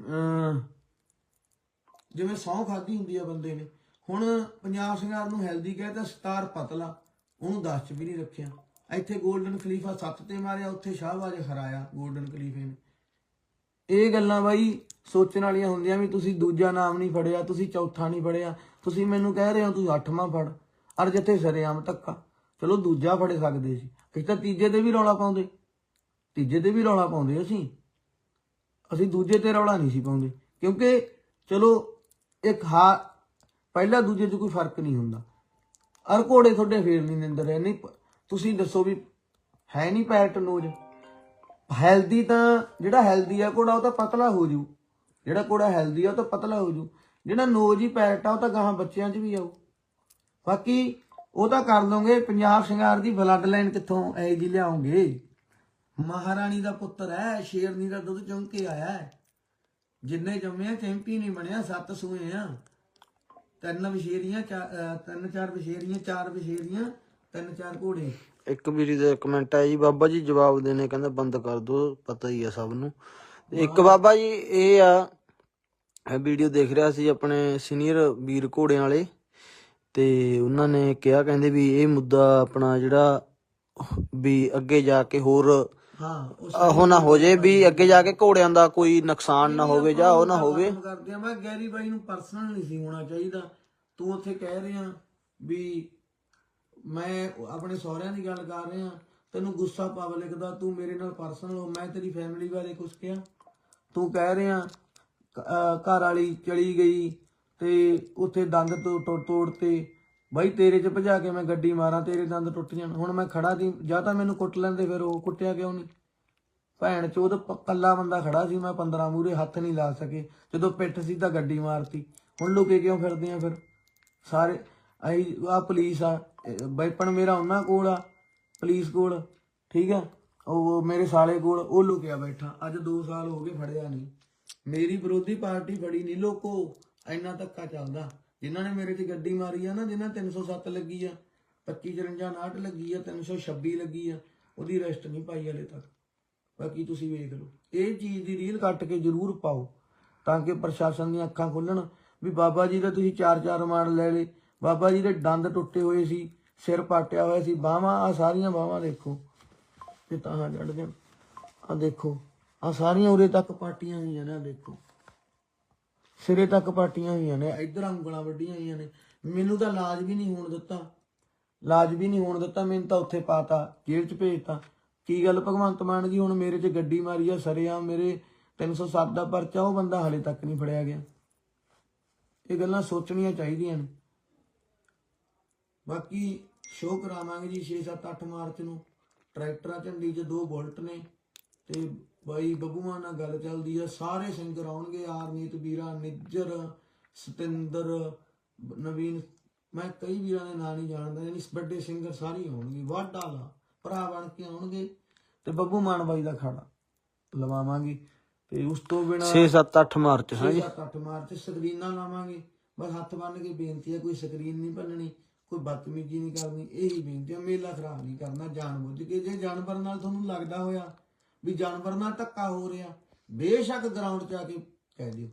ਅਮ ਜਿਵੇਂ ਸੌਂ ਖਾਦੀ ਹੁੰਦੀ ਆ ਬੰਦੇ ਨੇ। ਹੁਣ ਪੰਜਾਬ ਸ਼ਿੰਗਾਰ ਨੂੰ ਹੈਲਦੀ ਕਹਿੰਦਾ ਸਤਾਰ ਪਤਲਾ। ਉਹਨੂੰ 10 ਚ ਵੀ ਨਹੀਂ ਰੱਖਿਆ। ਇੱਥੇ 골ਡਨ ਖਲੀਫਾ 7 ਤੇ ਮਾਰਿਆ, ਉੱਥੇ ਸ਼ਾਹਬਾਜ਼ ਹਰਾਇਆ 골ਡਨ ਖਲੀਫੇ ਨੇ। ਇਹ ਗੱਲਾਂ ਬਾਈ ਸੋਚਣ ਵਾਲੀਆਂ ਹੁੰਦੀਆਂ ਵੀ ਤੁਸੀਂ ਦੂਜਾ ਨਾਮ ਨਹੀਂ ਫੜਿਆ, ਤੁਸੀਂ ਚੌਥਾ ਨਹੀਂ ਫੜਿਆ। ਤੁਸੀਂ ਮੈਨੂੰ ਕਹਿ ਰਹੇ ਹੋ ਤੁਸੀਂ ਅੱਠਵਾਂ ਫੜ। ਅਰ ਜਿੱਥੇ ਸਰੇਆਮ ਧੱਕਾ। ਚਲੋ ਦੂਜਾ ਫੜੇ ਸਕਦੇ ਸੀ। ਅਸੀਂ ਤਾਂ ਤੀਜੇ ਤੇ ਵੀ ਰੌਲਾ ਪਾਉਂਦੇ। ਤੀਜੇ ਤੇ ਵੀ ਰੌਲਾ ਪਾਉਂਦੇ ਅਸੀਂ। ਅਸੀਂ ਦੂਜੇ ਤੇ ਰੌਲਾ ਨਹੀਂ ਸੀ ਪਾਉਂਦੇ। ਕਿਉਂਕਿ ਚਲੋ ਇੱਕ ਹਾ, ਪਹਿਲਾ ਦੂਜੇ 'ਚ ਕੋਈ ਫ਼ਰਕ ਨਹੀਂ ਹੁੰਦਾ। ਅਰ ਘੋੜੇ ਤੁਹਾਡੇ ਫੇਰ ਨਹੀਂ ਨਿੰਦਰ ਰਹੇ। ਨਹੀਂ, ਤੁਸੀਂ ਦੱਸੋ ਵੀ ਹੈ ਨਹੀਂ ਪੈਰਟ ਨੋਜ ਹੈਲਦੀ ਤਾਂ ਜਿਹੜਾ ਹੈਲਦੀ ਆ ਘੋੜਾ, ਉਹ ਤਾਂ ਪਤਲਾ ਹੋ ਜੂ। ਜਿਹੜਾ ਘੋੜਾ ਹੈਲਦੀ ਆ, ਉਹ ਤਾਂ ਪਤਲਾ ਹੋ ਜੂ। ਜਿਹੜਾ ਨੋਜ ਹੀ ਪੈਰਟ ਆ, ਉਹ ਤਾਂ ਗਾਹਾਂ ਬੱਚਿਆਂ 'ਚ ਵੀ ਆਊ। ਬਾਕੀ ਉਹ ਤਾਂ ਕਰ ਲਓਗੇ ਪੰਜਾਬ ਸ਼ਿੰਗਾਰ ਦੀ ਬਲੱਡ ਲਾਈਨ ਕਿੱਥੋਂ ਐ ਜੀ ਲਿਆਉਂਗੇ ਮਹਾਰਾਣੀ ਦਾ ਪੁੱਤਰ ਹੈ ਸ਼ੇਰਨੀ ਦਾ ਦੁੱਧ ਚੁੰਗ ਕੇ ਆਇਆ ਹੈ। ਜਿੰਨੇ ਜੰਮਿਆ ਚੈਂਪੀਅਨ ਹੀ ਬਣਿਆ ਸੱਤ ਸੂਏ ਆ। ਤਿੰਨ ਵਿਸ਼ੇਰੀਆਂ ਤਿੰਨ ਚਾਰ ਵਿਸ਼ੇਰੀਆਂ ਚਾਰ ਵਿਸ਼ੇਰੀਆਂ ਤਿੰਨ ਚਾਰ ਘੋੜੇ। ਇੱਕ ਵੀਰੀ ਦਾ ਕਮੈਂਟ ਆਇਆ ਜੀ ਬਾਬਾ ਜੀ ਜਵਾਬ ਦੇਣੇ ਕਹਿੰਦਾ ਬੰਦ ਕਰ ਦੋ ਪਤਾ ਹੀ ਆ ਸਭ ਨੂੰ। ਇੱਕ ਬਾਬਾ ਜੀ ਇਹ ਆ ਇਹ ਵੀਡੀਓ ਦੇਖ ਰਿਹਾ ਸੀ ਆਪਣੇ ਸੀਨੀਅਰ ਵੀਰ ਘੋੜਿਆਂ ਵਾਲੇ। ਤੇ ਉਹਨਾਂ ਨੇ ਕਿਹਾ ਕਹਿੰਦੇ ਵੀ ਇਹ ਮੁੱਦਾ ਆਪਣਾ ਜਿਹੜਾ ਵੀ ਅੱਗੇ ਜਾ ਕੇ ਹੋਰ ਹਾਂ ਉਹ ਨਾ ਹੋ ਜੇ ਵੀ ਅੱਗੇ ਜਾ ਕੇ ਘੋੜਿਆਂ ਦਾ ਕੋਈ ਨੁਕਸਾਨ ਨਾ ਹੋਵੇ ਜਾਂ ਉਹ ਨਾ ਹੋਵੇ। ਕਰਦੇ ਆ ਮੈਂ ਗੈਰੀ ਬਾਈ ਨੂੰ ਪਰਸਨਲ ਨਹੀਂ ਸੀ ਹੋਣਾ ਚਾਹੀਦਾ। ਤੂੰ ਉੱਥੇ ਕਹਿ ਰਿਹਾ ਵੀ ਮੈਂ ਆਪਣੇ ਸਹੁਰਿਆਂ ਦੀ ਗੱਲ ਕਰ ਰਿਹਾ। ਤੈਨੂੰ ਗੁੱਸਾ ਪਬਲਿਕ ਦਾ ਤੂੰ ਮੇਰੇ ਨਾਲ ਪਰਸਨਲ ਹੋ। ਮੈਂ ਤੇਰੀ ਫੈਮਿਲੀ ਬਾਰੇ ਕੁਝ ਕਿਹਾ। ਤੂੰ ਕਹਿ ਰਿਹਾ ਘਰ ਵਾਲੀ ਚਲੀ ਗਈ। ਤੇ ਉੱਥੇ ਦੰਦ ਤੋੜ ਤੋੜ ਤੇ ਬਾਈ ਤੇਰੇ ਚ ਭਜਾ ਕੇ ਮੈਂ ਗੱਡੀ ਮਾਰਾਂ, ਤੇਰੇ ਦੰਦ ਟੁੱਟ ਜਾਣ ਹੁਣ ਮੈਂ ਖੜਾ ਸੀ, ਜਾਂ ਤਾਂ ਮੈਨੂੰ ਕੁੱਟ ਲੈਂਦੇ, ਫਿਰ ਉਹ ਕੁੱਟਿਆ ਕਿਉਂ ਨਹੀਂ? ਭੈਣ ਚੋਦ ਪ- ਕੱਲਾ ਬੰਦਾ ਖੜਾ ਸੀ, ਮੈਂ 15 ਮੂਰੇ ਹੱਥ ਨਹੀਂ ਲਾ ਸਕੇ। ਜਦੋਂ ਪਿੱਠ ਸੀ ਤਾਂ ਗੱਡੀ ਮਾਰਤੀ। ਹੁਣ ਲੁਕੇ ਕਿਉਂ ਫਿਰਦੇ ਆ ਫਿਰ? ਸਾਰੇ, ਆਈ ਆ ਪੁਲਿਸ ਆ। ਵੈਪਨ ਮੇਰਾ ਉਹਨਾਂ ਕੋਲ ਆ, ਪੁਲਿਸ ਕੋਲ, ਠੀਕ ਆ? ਉਹ ਮੇਰੇ ਸਾਲੇ ਕੋਲ, ਉਹ ਲੁਕਿਆ ਬੈਠਾ। ਅੱਜ 2 ਸਾਲ ਹੋ ਗਏ ਫੜਿਆ ਨਹੀਂ। ਮੇਰੀ ਵਿਰੋਧੀ ਪਾਰਟੀ ਫੜੀ ਨਹੀਂ, ਲੋਕੋ। ਇੰਨਾ ਧੱਕਾ ਚੱਲਦਾ। ਜਿਨ੍ਹਾਂ ਨੇ ਮੇਰੇ 'ਚ ਗੱਡੀ ਮਾਰੀ ਆ ਨਾ, ਜਿਨ੍ਹਾਂ 307 ਲੱਗੀ ਆ 25 54 59 ਲੱਗੀ ਆ 326 ਲੱਗੀ ਆ, ਉਹਦੀ ਰੈਸਟ ਨਹੀਂ ਪਾਈ ਹਲੇ ਤੱਕ। ਬਾਕੀ ਤੁਸੀਂ ਵੇਖ ਲਓ। ਇਹ ਚੀਜ਼ ਦੀ ਰੀਲ ਕੱਟ ਕੇ ਜ਼ਰੂਰ ਪਾਓ, ਤਾਂ ਕਿ ਪ੍ਰਸ਼ਾਸਨ ਦੀਆਂ ਅੱਖਾਂ ਖੁੱਲਣ ਵੀ ਬਾਬਾ ਜੀ ਦਾ ਤੁਸੀਂ ਚਾਰ ਚਾਰ ਰਿਮਾਂਡ ਲੈ ਲਏ। ਬਾਬਾ ਜੀ ਦੇ ਦੰਦ ਟੁੱਟੇ ਹੋਏ ਸੀ, ਸਿਰ ਪਾਟਿਆ ਹੋਇਆ ਸੀ, ਬਾਹਾਂ ਆ ਸਾਰੀਆਂ ਬਾਹਾਂ ਦੇਖੋ। ਤੇ ਤਾਂ ਜੜ ਜਾਣ ਆ ਦੇਖੋ ਆ ਸਾਰੀਆਂ ਉਰੇ ਤੱਕ ਪਾਟੀਆਂ ਹੋਈਆਂ ਨੇ ਦੇਖੋ। ਸਿਰੇ ਤੱਕ ਪਾਟੀਆਂ ਹੋਈਆਂ ਨੇ। ਇਧਰ ਉਂਗਲਾਂ ਵੱਡੀਆਂ ਹੋਈਆਂ ਨੇ। ਮੈਨੂੰ ਤਾਂ ਇਲਾਜ ਵੀ ਨਹੀਂ ਹੋਣ ਦਿੱਤਾ। ਇਲਾਜ ਵੀ ਨਹੀਂ ਹੋਣ ਦਿੱਤਾ ਮੈਨੂੰ ਤਾਂ ਉੱਥੇ ਪਾਤਾ ਜੇਲ੍ਹ 'ਚ ਭੇਜਤਾ। ਕੀ ਗੱਲ ਭਗਵੰਤ ਮਾਨ ਜੀ ਹੁਣ ਮੇਰੇ 'ਚ ਗੱਡੀ ਮਾਰੀ ਆ ਸਰਿਆ ਮੇਰੇ 307 ਦਾ ਪਰਚਾ ਉਹ ਬੰਦਾ ਹਲੇ ਤੱਕ ਨਹੀਂ ਫੜਿਆ ਗਿਆ। ਇਹ ਗੱਲਾਂ ਸੋਚਣੀਆਂ ਚਾਹੀਦੀਆਂ ਨੇ। ਬਾਕੀ ਸ਼ੋਅ ਕਰਾਵਾਂਗੇ ਜੀ 6 7 8 ਮਾਰਚ ਨੂੰ। ਟਰੈਕਟਰਾਂ ਝੰਡੀ 'ਚ ਦੋ ਬੁਲਟ ਨੇ ਤੇ ਬਾਈ ਬੱਬੂਆਂ ਨਾਲ ਗੱਲ ਚੱਲਦੀ ਆ। ਸਾਰੇ ਸਿੰਗਰ ਆਉਣਗੇ ਆਰਨੀਤ ਵੀਰਾ ਨਿੱਜਰ ਸਤਿੰਦਰ ਨਵੀਨ। ਮੈਂ ਕਈ ਵੀਰਾਂ ਦੇ ਨਾਂ ਨਹੀਂ ਜਾਣਦਾ ਯਾਨੀ ਵੱਡੇ ਸਿੰਗਰ ਸਾਰੇ ਆਉਣਗੇ ਵਾਢਾ ਲਾ ਭਰਾ ਬਣ ਕੇ ਆਉਣਗੇ ਤੇ ਬੱਬੂ ਮਾਨ ਬਾਈ ਦਾ ਖਾੜਾ ਲਵਾਵਾਂਗੇ। ਤੇ ਉਸ ਤੋਂ ਬਿਨਾ 6 7 8 ਮਾਰਚ ਹਾਂ ਜੀ। 7-8 ਮਾਰਚ ਸਕਰੀਨਾਂ ਲਾਵਾਂਗੇ। ਬਸ ਹੱਥ ਬੰਨ ਕੇ ਬੇਨਤੀ ਹੈ ਕੋਈ ਸਕਰੀਨ ਨਹੀਂ ਭੰਨਣੀ ਕੋਈ ਬਦਤਮੀਜ਼ੀ ਨਹੀਂ ਕਰਨੀ ਇਹੀ ਬੇਨਤੀ ਹੈ ਮੇਲਾ ਖਰਾਬ ਨਹੀਂ ਕਰਨਾ ਜਾਣਬੁੱਝ ਕੇ। ਜੇ ਜਾਨਵਰ ਨਾਲ ਤੁਹਾਨੂੰ ਲੱਗਦਾ ਹੋਇਆ ਵੀ ਜਾਨਵਰ ਨਾਲ ਧੱਕਾ ਹੋ ਰਿਹਾ। ਬੇਸ਼ੱਕ ਗਰਾਊਂਡ 'ਚ ਆ ਕੇ ਕਹਿ ਦਿਓ।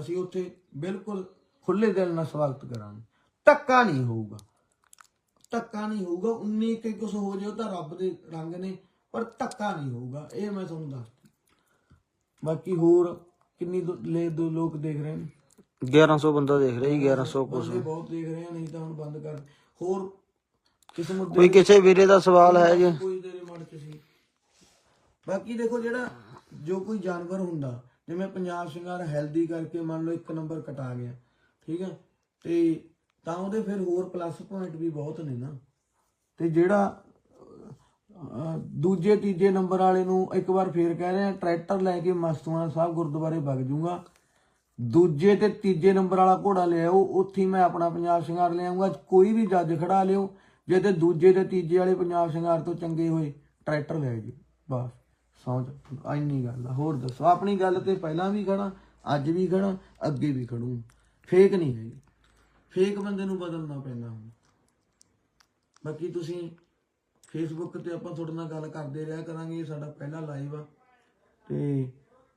ਅਸੀਂ ਉੱਥੇ ਬਿਲਕੁਲ ਖੁੱਲੇ ਦਿਲ ਨਾਲ ਸਵਾਗਤ ਕਰਾਂਗੇ। ਧੱਕਾ ਨਹੀਂ ਹੋਊਗਾ। ਧੱਕਾ ਨਹੀਂ ਹੋਊਗਾ। 19 ਕਿ ਕੁਝ ਹੋ ਉਹ ਤਾਂ ਰੱਬ ਦੇ ਰੰਗ ਨੇ ਪਰ ਧੱਕਾ ਨਹੀਂ ਹੋਊਗਾ। ਇਹ ਮੈਂ ਤੁਹਾਨੂੰ ਦੱਸ ਬਾਕੀ ਹੋਰ ਕਿੰਨੀ ਲੈ ਦੋ ਲੋਕ ਦੇਖ ਰਹੇ ਨੇ? 1100 ਬੰਦਾ ਦੇਖ ਰਿਹਾ ਜੀ 1100 ਕੁਛ। ਬੰਦੇ ਬਹੁਤ ਦੇਖ ਰਹੇ ਨਹੀਂ ਤਾਂ ਹੁਣ ਬੰਦ ਕਰ ਹੋਰ ਕਿਸ ਮੁੱਦੇ ਕੋਈ ਕਿਸੇ ਵੀਰੇ ਦਾ ਸਵਾਲ ਹੈ ਜੀ। ਕੋਈ ਤੇਰੇ ਮਨ ਚ ਸੀ। ਬਾਕੀ ਦੇਖੋ ਜਿਹੜਾ ਜੋ ਕੋਈ ਜਾਨਵਰ ਹੁੰਦਾ, ਜਿਵੇਂ ਪੰਜਾਬ ਸ਼ਿੰਗਾਰ ਹੈਲਦੀ ਕਰਕੇ ਮੰਨ ਲਓ ਇੱਕ ਨੰਬਰ ਕਟਾ ਗਿਆ, ਠੀਕ ਹੈ, ਤੇ ਤਾਂ ਉਹਦੇ ਫਿਰ ਹੋਰ ਪਲੱਸ ਪੁਆਇੰਟ ਵੀ ਬਹੁਤ ਨੇ ਨਾ। ਤੇ ਜਿਹੜਾ ਦੂਜੇ, ਤੀਜੇ ਨੰਬਰ ਵਾਲੇ ਨੂੰ ਇੱਕ ਵਾਰ ਫੇਰ ਕਹਿ ਰਹੇ ਆ ਟਰੈਕਟਰ ਲੈ ਕੇ ਮਸਤੂਆਣਾ ਸਾਹਿਬ ਗੁਰਦੁਆਰੇ ਵਗ ਜੂਗਾ ਦੂਜੇ ਤੇ ਤੀਜੇ ਨੰਬਰ ਵਾਲਾ ਘੋੜਾ ਲਿਆਓ ਉੱਥੇ ਮੈਂ ਆਪਣਾ ਪੰਜਾਬ ਸ਼ਿੰਗਾਰ ਲਿਆਉਂਗਾ ਕੋਈ ਵੀ ਜੱਜ ਖੜਾ ਲਿਓ, ਜੇ ਤੇ ਦੂਜੇ ਤੇ ਤੀਜੇ ਵਾਲੇ ਪੰਜਾਬ ਸ਼ਿੰਗਾਰ ਤੋਂ ਚੰਗੇ ਹੋਏ ਟਰੈਕਟਰ ਲੈ ਜੀ ਬਸ। ਸੌਂਚ ਇੰਨੀ ਗੱਲ ਆ। ਹੋਰ ਦੱਸੋ ਆਪਣੀ ਗੱਲ ਤੇ ਪਹਿਲਾਂ ਵੀ ਖੜਾ ਅੱਜ ਵੀ ਖੜਾ ਅੱਗੇ ਵੀ ਖੜੂ। ਫੇਕ ਨਹੀਂ ਹੈਗੀ। ਫੇਕ ਬੰਦੇ ਨੂੰ ਬਦਲਣਾ ਪੈਂਦਾ ਹੁਣ। ਬਾਕੀ ਤੁਸੀਂ ਫੇਸਬੁੱਕ ਤੇ ਆਪਾਂ ਤੁਹਾਡੇ ਨਾਲ ਗੱਲ ਕਰਦੇ ਰਿਹਾ ਕਰਾਂਗੇ ਇਹ ਸਾਡਾ ਪਹਿਲਾ ਲਾਈਵ ਆ। ਤੇ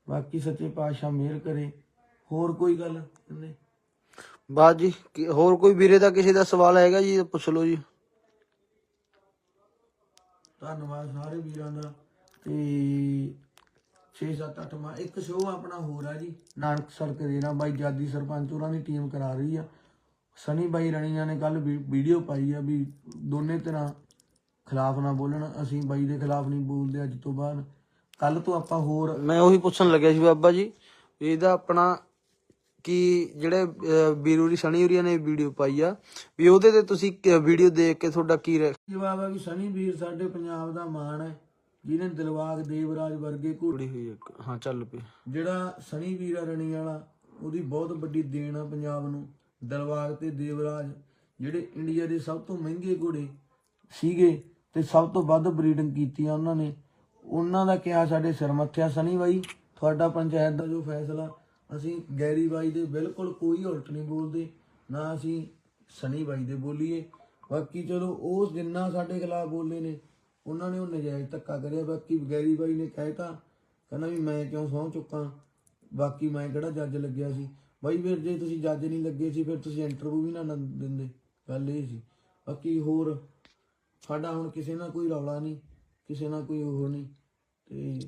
ਬਾਕੀ ਸੱਚੇ ਪਾਤਸ਼ਾਹ ਮਿਹਰ ਕਰੇ। ਹੋਰ ਕੋਈ ਗੱਲ ਇਹਨੇ ਬਾਤ ਜੀ ਹੋਰ ਕੋਈ ਵੀਰੇ ਦਾ ਕਿਸੇ ਦਾ ਸਵਾਲ ਹੈਗਾ ਜੀ ਪੁੱਛ ਲਓ ਜੀ। ਧੰਨਵਾਦ ਸਾਰੇ ਵੀਰਾਂ ਦਾ। ਤੇ 6 7 8 ਮਾ ਇੱਕ ਸ਼ੋਅ ਆਪਣਾ ਹੋਰ ਆ ਜੀ। ਨਾਨਕ ਸਰ ਕਰੇਰਾ ਬਾਈ ਜਾਦੀ ਸਰਪੰਚ ਉਹਨਾਂ ਦੀ ਟੀਮ ਕਰਾ ਰਹੀ ਆ। ਸਨੀ ਬਾਈ ਰਣੀਆਂ ਨੇ ਕੱਲ ਵੀਡੀਓ ਪਾਈ ਆ ਵੀ ਦੋਨੇ ਤਰ੍ਹਾਂ ਖਿਲਾਫ ਨਾ ਬੋਲਣ। ਅਸੀਂ ਬਾਈ ਦੇ ਖਿਲਾਫ ਨਹੀਂ ਬੋਲਦੇ ਅੱਜ ਤੋਂ ਬਾਅਦ। ਕੱਲ ਤੋਂ ਆਪਾਂ ਹੋਰ ਮੈਂ ਉਹੀ ਪੁੱਛਣ ਲੱਗਿਆ ਸੀ ਬਾਬਾ ਜੀ ਵੀ ਇਹਦਾ ਆਪਣਾ ਕੀ ਜਿਹੜੇ ਅਹ, ਵੀਰੂਰੀ ਸਣੀ ਉਰੀਆ ਨੇ ਵੀਡੀਓ ਪਾਈ ਆ। ਵੀ ਉਹਦੇ ਤੇ ਤੁਸੀਂ ਵੀਡੀਓ ਦੇਖ ਕੇ ਤੁਹਾਡਾ ਕੀ ਰਹਿ- ਜਵਾਬ ਆ ਵੀ ਸਨੀ ਵੀਰ ਸਾਡੇ ਪੰਜਾਬ ਦਾ ਮਾਣ ਹੈ। ਜਿਹਨੇ ਦਿਲਵਾਗ ਦੇਵਰਾਜ ਵਰਗੇ ਘੋੜੇ ਹੋਈ ਇੱਕ। ਹਾਂ ਚੱਲ ਪਈ। ਜਿਹੜਾ ਸਣੀ ਵੀਰ ਰਣੀ ਵਾਲਾ ਉਹਦੀ ਬਹੁਤ ਵੱਡੀ ਦੇਣ ਆ ਪੰਜਾਬ ਨੂੰ। ਦਲਵਾਗ ਤੇ ਦੇਵਰਾਜ ਜਿਹੜੇ ਇੰਡੀਆ ਦੇ ਸਭ ਤੋਂ ਮਹਿੰਗੇ ਘੋੜੇ ਸੀਗੇ ਤੇ ਸਭ ਤੋਂ ਵੱਧ ਬਰੀਡਿੰਗ ਕੀਤੀ ਆ ਉਹਨਾਂ ਨੇ। ਉਹਨਾਂ ਦਾ ਕਿਹਾ ਸਾਡੇ ਸਿਰ ਮੱਥਿਆ ਸਨੀ ਬਾਈ ਤੁਹਾਡਾ ਪੰਚਾਇਤ ਦਾ ਜੋ ਫੈਸਲਾ ਅਸੀਂ ਗੈਰੀ ਬਾਈ ਦੇ ਬਿਲਕੁਲ ਕੋਈ ਉਲਟ ਨਹੀਂ ਬੋਲਦੇ ਨਾ ਅਸੀਂ ਸਨੀ ਬਾਈ ਦੇ ਬੋਲੀਏ। ਬਾਕੀ ਚਲੋ ਉਹ ਜਿੰਨਾ ਸਾਡੇ ਖਿਲਾਫ ਬੋਲੇ ਨੇ ਉਹਨਾਂ ਨੇ ਉਹ ਨਜਾਇਜ਼ ਧੱਕਾ ਕਰਿਆ। ਬਾਕੀ ਗੈਰੀ ਬਾਈ ਨੇ ਕਹਿਤਾ ਕਹਿੰਦਾ ਵੀ ਮੈਂ ਕਿਉਂ ਸਹੁੰ ਚੁੱਕਾਂ? ਬਾਕੀ ਮੈਂ ਕਿਹੜਾ ਜੱਜ ਲੱਗਿਆ ਸੀ? ਬਾਈ ਫਿਰ ਜੇ ਤੁਸੀਂ ਜੱਜ ਨਹੀਂ ਲੱਗੇ ਸੀ ਫਿਰ ਤੁਸੀਂ ਇੰਟਰਵਿਊ ਵੀ ਨਾ ਦਿੰਦੇ। ਗੱਲ ਇਹ ਸੀ। ਬਾਕੀ ਹੋਰ ਸਾਡਾ ਹੁਣ ਕਿਸੇ ਨਾਲ ਕੋਈ ਰੌਲਾ ਨਹੀਂ ਕਿਸੇ ਨਾਲ ਕੋਈ ਉਹ ਨਹੀਂ। ਤੇ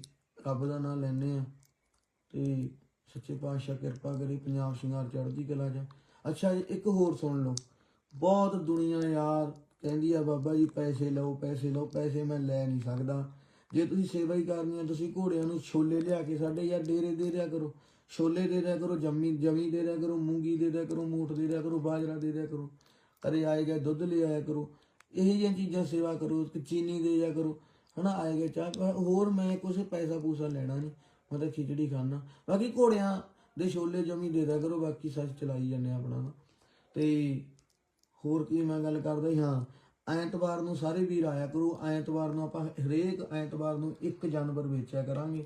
ਰੱਬ ਦਾ ਨਾਮ ਲੈਨੇ ਆ ਤੇ ਸੱਚੇ ਪਾਤਸ਼ਾਹ ਕਿਰਪਾ ਕਰੇ ਪੰਜਾਬ ਸ਼ਿੰਗਾਰ ਚੜ੍ਹਦੀ ਕਲਾ ਚ। ਅੱਛਾ ਜੀ, ਇੱਕ ਹੋਰ ਸੁਣ ਲਓ। ਬਹੁਤ ਦੁਨੀਆ ਯਾਰ ਕਹਿੰਦੀ ਆ, ਬਾਬਾ ਜੀ ਪੈਸੇ ਲਓ ਪੈਸੇ ਲਓ, ਪੈਸੇ ਮੈਂ ਲੈ ਨਹੀਂ ਸਕਦਾ। ਜੇ ਤੁਸੀਂ ਸੇਵਾ ਹੀ ਕਰਨੀ ਆ, ਤੁਸੀਂ ਘੋੜਿਆਂ ਨੂੰ ਛੋਲੇ ਲਿਆ ਕੇ ਸਾਡੇ ਯਾਰ ਡੇਰੇ ਦੇ ਦਿਆ ਕਰੋ। ਛੋਲੇ ਦੇ ਦਿਆ ਕਰੋ, ਜੰਮੀ, ਜਮੀ ਦੇ ਦਿਆ ਕਰੋ, ਮੂੰਗੀ ਦੇ ਦਿਆ ਕਰੋ, ਮੂਠ ਦੇ ਦਿਆ ਕਰੋ, ਬਾਜਰਾ ਦੇ ਦਿਆ ਕਰੋ। ਕਦੇ ਆਏਗਾ ਦੁੱਧ ਲੈ ਆਇਆ ਕਰੋ। ਇਹ ਜਿਹੀਆਂ ਚੀਜ਼ਾਂ ਸੇਵਾ ਕਰੋ ਚੀਨੀ ਦੇ ਦਿਆ ਕਰੋ। ਹਨਾ, ਆਏ ਗਏ ਚਾਹ ਹੋਰ ਮੈਂ ਕੁਛ ਪੈਸਾ ਪੂਸਾ ਲੈਣਾ ਨਹੀਂ। ਮੈਂ ਤਾਂ ਖਿਚੜੀ ਖਾਣਾ ਬਾਕੀ ਘੋੜਿਆਂ ਦੇ ਛੋਲੇ ਜਮੀ ਦੇ ਦਿਆ ਕਰੋ, ਬਾਕੀ ਸੱਚ ਚਲਾਈ ਜਾਂਦੇ ਆ ਆਪਣਾ ਨਾ। ਤੇ ਹੋਰ ਕੀ ਮੈਂ ਗੱਲ ਕਰਦਾ ਸੀ ਹਾਂ? ਐਤਵਾਰ ਨੂੰ ਸਾਰੇ ਵੀਰ ਆਇਆ ਕਰੋ। ਐਤਵਾਰ ਨੂੰ ਆਪਾਂ ਹਰੇਕ ਐਤਵਾਰ ਨੂੰ ਇੱਕ ਜਾਨਵਰ ਵੇਚਿਆ ਕਰਾਂਗੇ।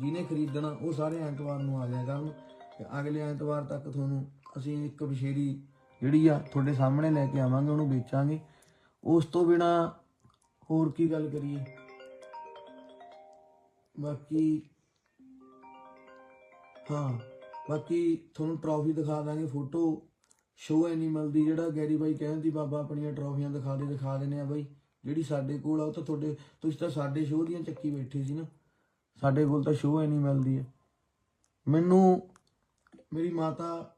ਜਿਹਨੇ ਖਰੀਦਣਾ, ਉਹ ਸਾਰੇ ਐਤਵਾਰ ਨੂੰ ਆ ਜਾਇਆ ਕਰਨ। ਤੇ ਅਗਲੇ ਐਤਵਾਰ ਤੱਕ ਤੁਹਾਨੂੰ ਅਸੀਂ ਇੱਕ ਵਿਸ਼ੇਰੀ ਜਿਹੜੀ ਆ ਤੁਹਾਡੇ ਸਾਹਮਣੇ ਲੈ ਕੇ ਆਵਾਂਗੇ, ਉਹਨੂੰ ਵੇਚਾਂਗੇ। ਉਸ ਤੋਂ ਬਿਨਾ ਹੋਰ ਕੀ ਗੱਲ ਕਰੀਏ? ਬਾਕੀ ਹਾਂ, ਬਾਕੀ ਤੁਹਾਨੂੰ ਟਰੋਫੀ ਦਿਖਾ ਦਾਂਗੇ ਫੋਟੋ ਸ਼ੋ ਐਨੀਮਲ ਦੀ ਜਿਹੜਾ ਗੈਰੀ ਬਾਈ ਕਹਿੰਦੀ ਬਾਬਾ ਆਪਣੀਆਂ ਟਰੋਫੀਆਂ ਦਿਖਾ ਦੇ, ਦਿਖਾ ਦੇਣੇ ਆ ਬਾਈ। ਜਿਹੜੀ ਸਾਡੇ ਕੋਲ ਆ, ਉਹ ਤਾਂ ਤੁਹਾਡੇ ਤੁਸੀਂ ਤਾਂ ਸਾਡੇ ਸ਼ੋਅ ਦੀਆਂ ਚੱਕੀ ਬੈਠੇ ਸੀ ਨਾ। ਸਾਡੇ ਕੋਲ ਤਾਂ ਸ਼ੋਅ ਐਨੀਮਲ ਦੀ ਹੈ ਮੈਨੂੰ ਮੇਰੀ ਮਾਤਾ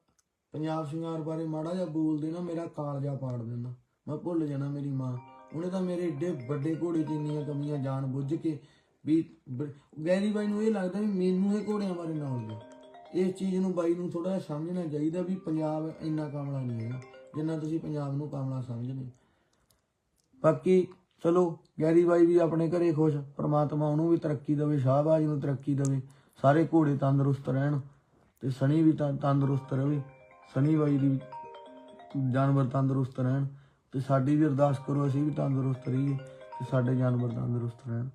ਪੰਜਾਬ ਸ਼ਿੰਗਾਰ ਬਾਰੇ ਮਾੜਾ ਜਿਹਾ ਬੋਲਦੇ ਨਾ, ਮੇਰਾ ਕਾਲਜਾ ਪਾੜ ਦਿੰਦਾ। ਮੈਂ ਭੁੱਲ ਜਾਣਾ ਮੇਰੀ ਮਾਂ। ਉਹਨੇ ਤਾਂ ਮੇਰੇ ਏਡੇ ਵੱਡੇ ਘੋੜੇ 'ਚ ਇੰਨੀਆਂ ਕਮੀਆਂ ਜਾਣ ਬੁੱਝ ਕੇ ਵੀ ਬ- ਗੈਰੀ ਬਾਈ ਨੂੰ ਇਹ ਲੱਗਦਾ ਵੀ ਮੈਨੂੰ ਇਹ ਘੋੜਿਆਂ ਬਾਰੇ ਨੌਲੇਜ ਹੈ ਇਸ ਚੀਜ਼ ਨੂੰ ਬਾਈ ਨੂੰ ਥੋੜਾ ਜਿਹਾ ਸਮਝਣਾ ਚਾਹੀਦਾ ਵੀ ਪੰਜਾਬ ਇੰਨਾ ਕਾਮਲਾ ਨਹੀਂ ਹੈਗਾ, ਜਿੰਨਾ ਤੁਸੀਂ ਪੰਜਾਬ ਨੂੰ ਕਾਮਲਾ ਸਮਝਦੇ ਬਾਕੀ ਚਲੋ, ਗੈਰੀ ਬਾਈ ਵੀ ਆਪਣੇ ਘਰੇ ਖੁਸ਼, ਪ੍ਰਮਾਤਮਾ ਉਹਨੂੰ ਵੀ ਤਰੱਕੀ ਦੇਵੇ, ਸ਼ਾਹਬਾਜ਼ ਨੂੰ ਤਰੱਕੀ ਦੇਵੇ, ਸਾਰੇ ਘੋੜੇ ਤੰਦਰੁਸਤ ਰਹਿਣ ਤੇ ਸਣੀ ਵੀ ਤਾਂ ਤੰਦਰੁਸਤ ਰਹੇ ਸਣੀ ਬਾਈ ਦੀ ਜਾਨਵਰ ਤੰਦਰੁਸਤ ਰਹਿਣ ਤੇ ਸਾਡੀ ਵੀ ਅਰਦਾਸ ਕਰੋ ਅਸੀਂ ਵੀ ਤੰਦਰੁਸਤ ਰਹੀਏ ਤੇ ਸਾਡੇ ਜਾਨਵਰ ਤੰਦਰੁਸਤ ਰਹਿਣ।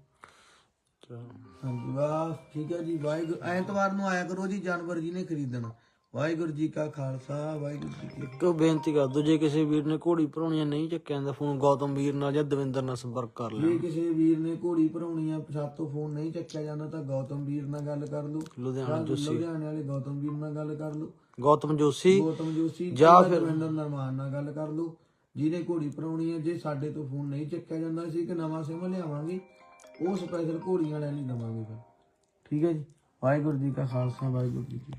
ਹਾਂਜੀ ਠੀਕ ਹੈ ਜੀ ਵਾਹਿਗੁਰੂ ਐਤਵਾਰ ਨੂੰ ਆਇਆ ਕਰੋ ਜੀ ਜਾਨਵਰ ਜਿਹਨੇ ਖਰੀਦਣਾ। ਵਾਹਿਗੁਰੂ ਜੀ ਕਾ ਖਾਲਸਾ ਵਾਹਿਗੁਰੂ ਜੀ ਕੀ ਇੱਕ ਬੇਨਤੀ ਕਰ ਦੋ ਜੇ ਕਿਸੇ ਵੀਰ ਨੇ ਘੋੜੀ ਭਰਾਉਣੀ ਨਹੀਂ ਚੱਕਿਆ ਜਾਂਦਾ ਫੋਨ ਗੌਤਮ ਵੀਰ ਨਾਲ ਜਾਂ ਦਵਿੰਦਰ ਨਾਲ ਸੰਪਰਕ ਕਰ ਜੇ ਲਿਆ ਕਿਸੇ ਵੀਰ ਨੇ ਘੋੜੀ ਭਰਾਉਣੀ ਆ ਸਾਤੋਂ ਫੋਨ ਨਹੀਂ ਚੱਕਿਆ ਜਾਂਦਾ ਤਾਂ ਗੌਤਮ ਵੀਰ ਨਾਲ ਗੱਲ ਕਰ ਲਓ। ਲੁਧਿਆਣਾ ਜੋਸ਼ੀ। ਲੁਧਿਆਣੇ ਵਾਲੇ ਗੌਤਮ ਵੀਰ ਨਾਲ ਗੱਲ ਕਰ ਲਓ। ਗੌਤਮ ਜੋਸ਼ੀ ਗੌਤਮ ਜੋਸ਼ੀ ਜਾਂ ਜਾਂ ਫਿਰ- ਰਵਿੰਦਰ ਨਰਮਾਨ ਨਾਲ ਗੱਲ ਕਰ ਲਓ। ਜਿਹਨੇ ਘੋੜੀ ਭਰਾਉਣੀ ਹੈ ਜੇ ਸਾਡੇ ਤੋਂ ਫੋਨ ਨਹੀਂ ਚੱਕਿਆ ਜਾਂਦਾ ਅਸੀਂ ਇੱਕ ਨਵਾਂ ਸਿਮ ਲਿਆਵਾਂਗੇ। ਉਹ ਸਪੈਸ਼ਲ ਘੋੜੀਆਂ ਵਾਲਿਆਂ ਲਈ ਦਵਾਂਗੇ ਫਿਰ। ਠੀਕ ਹੈ ਜੀ? ਵਾਹਿਗੁਰੂ ਜੀ ਕਾ ਖਾਲਸਾ, ਵਾਹਿਗੁਰੂ ਜੀ ਕੀ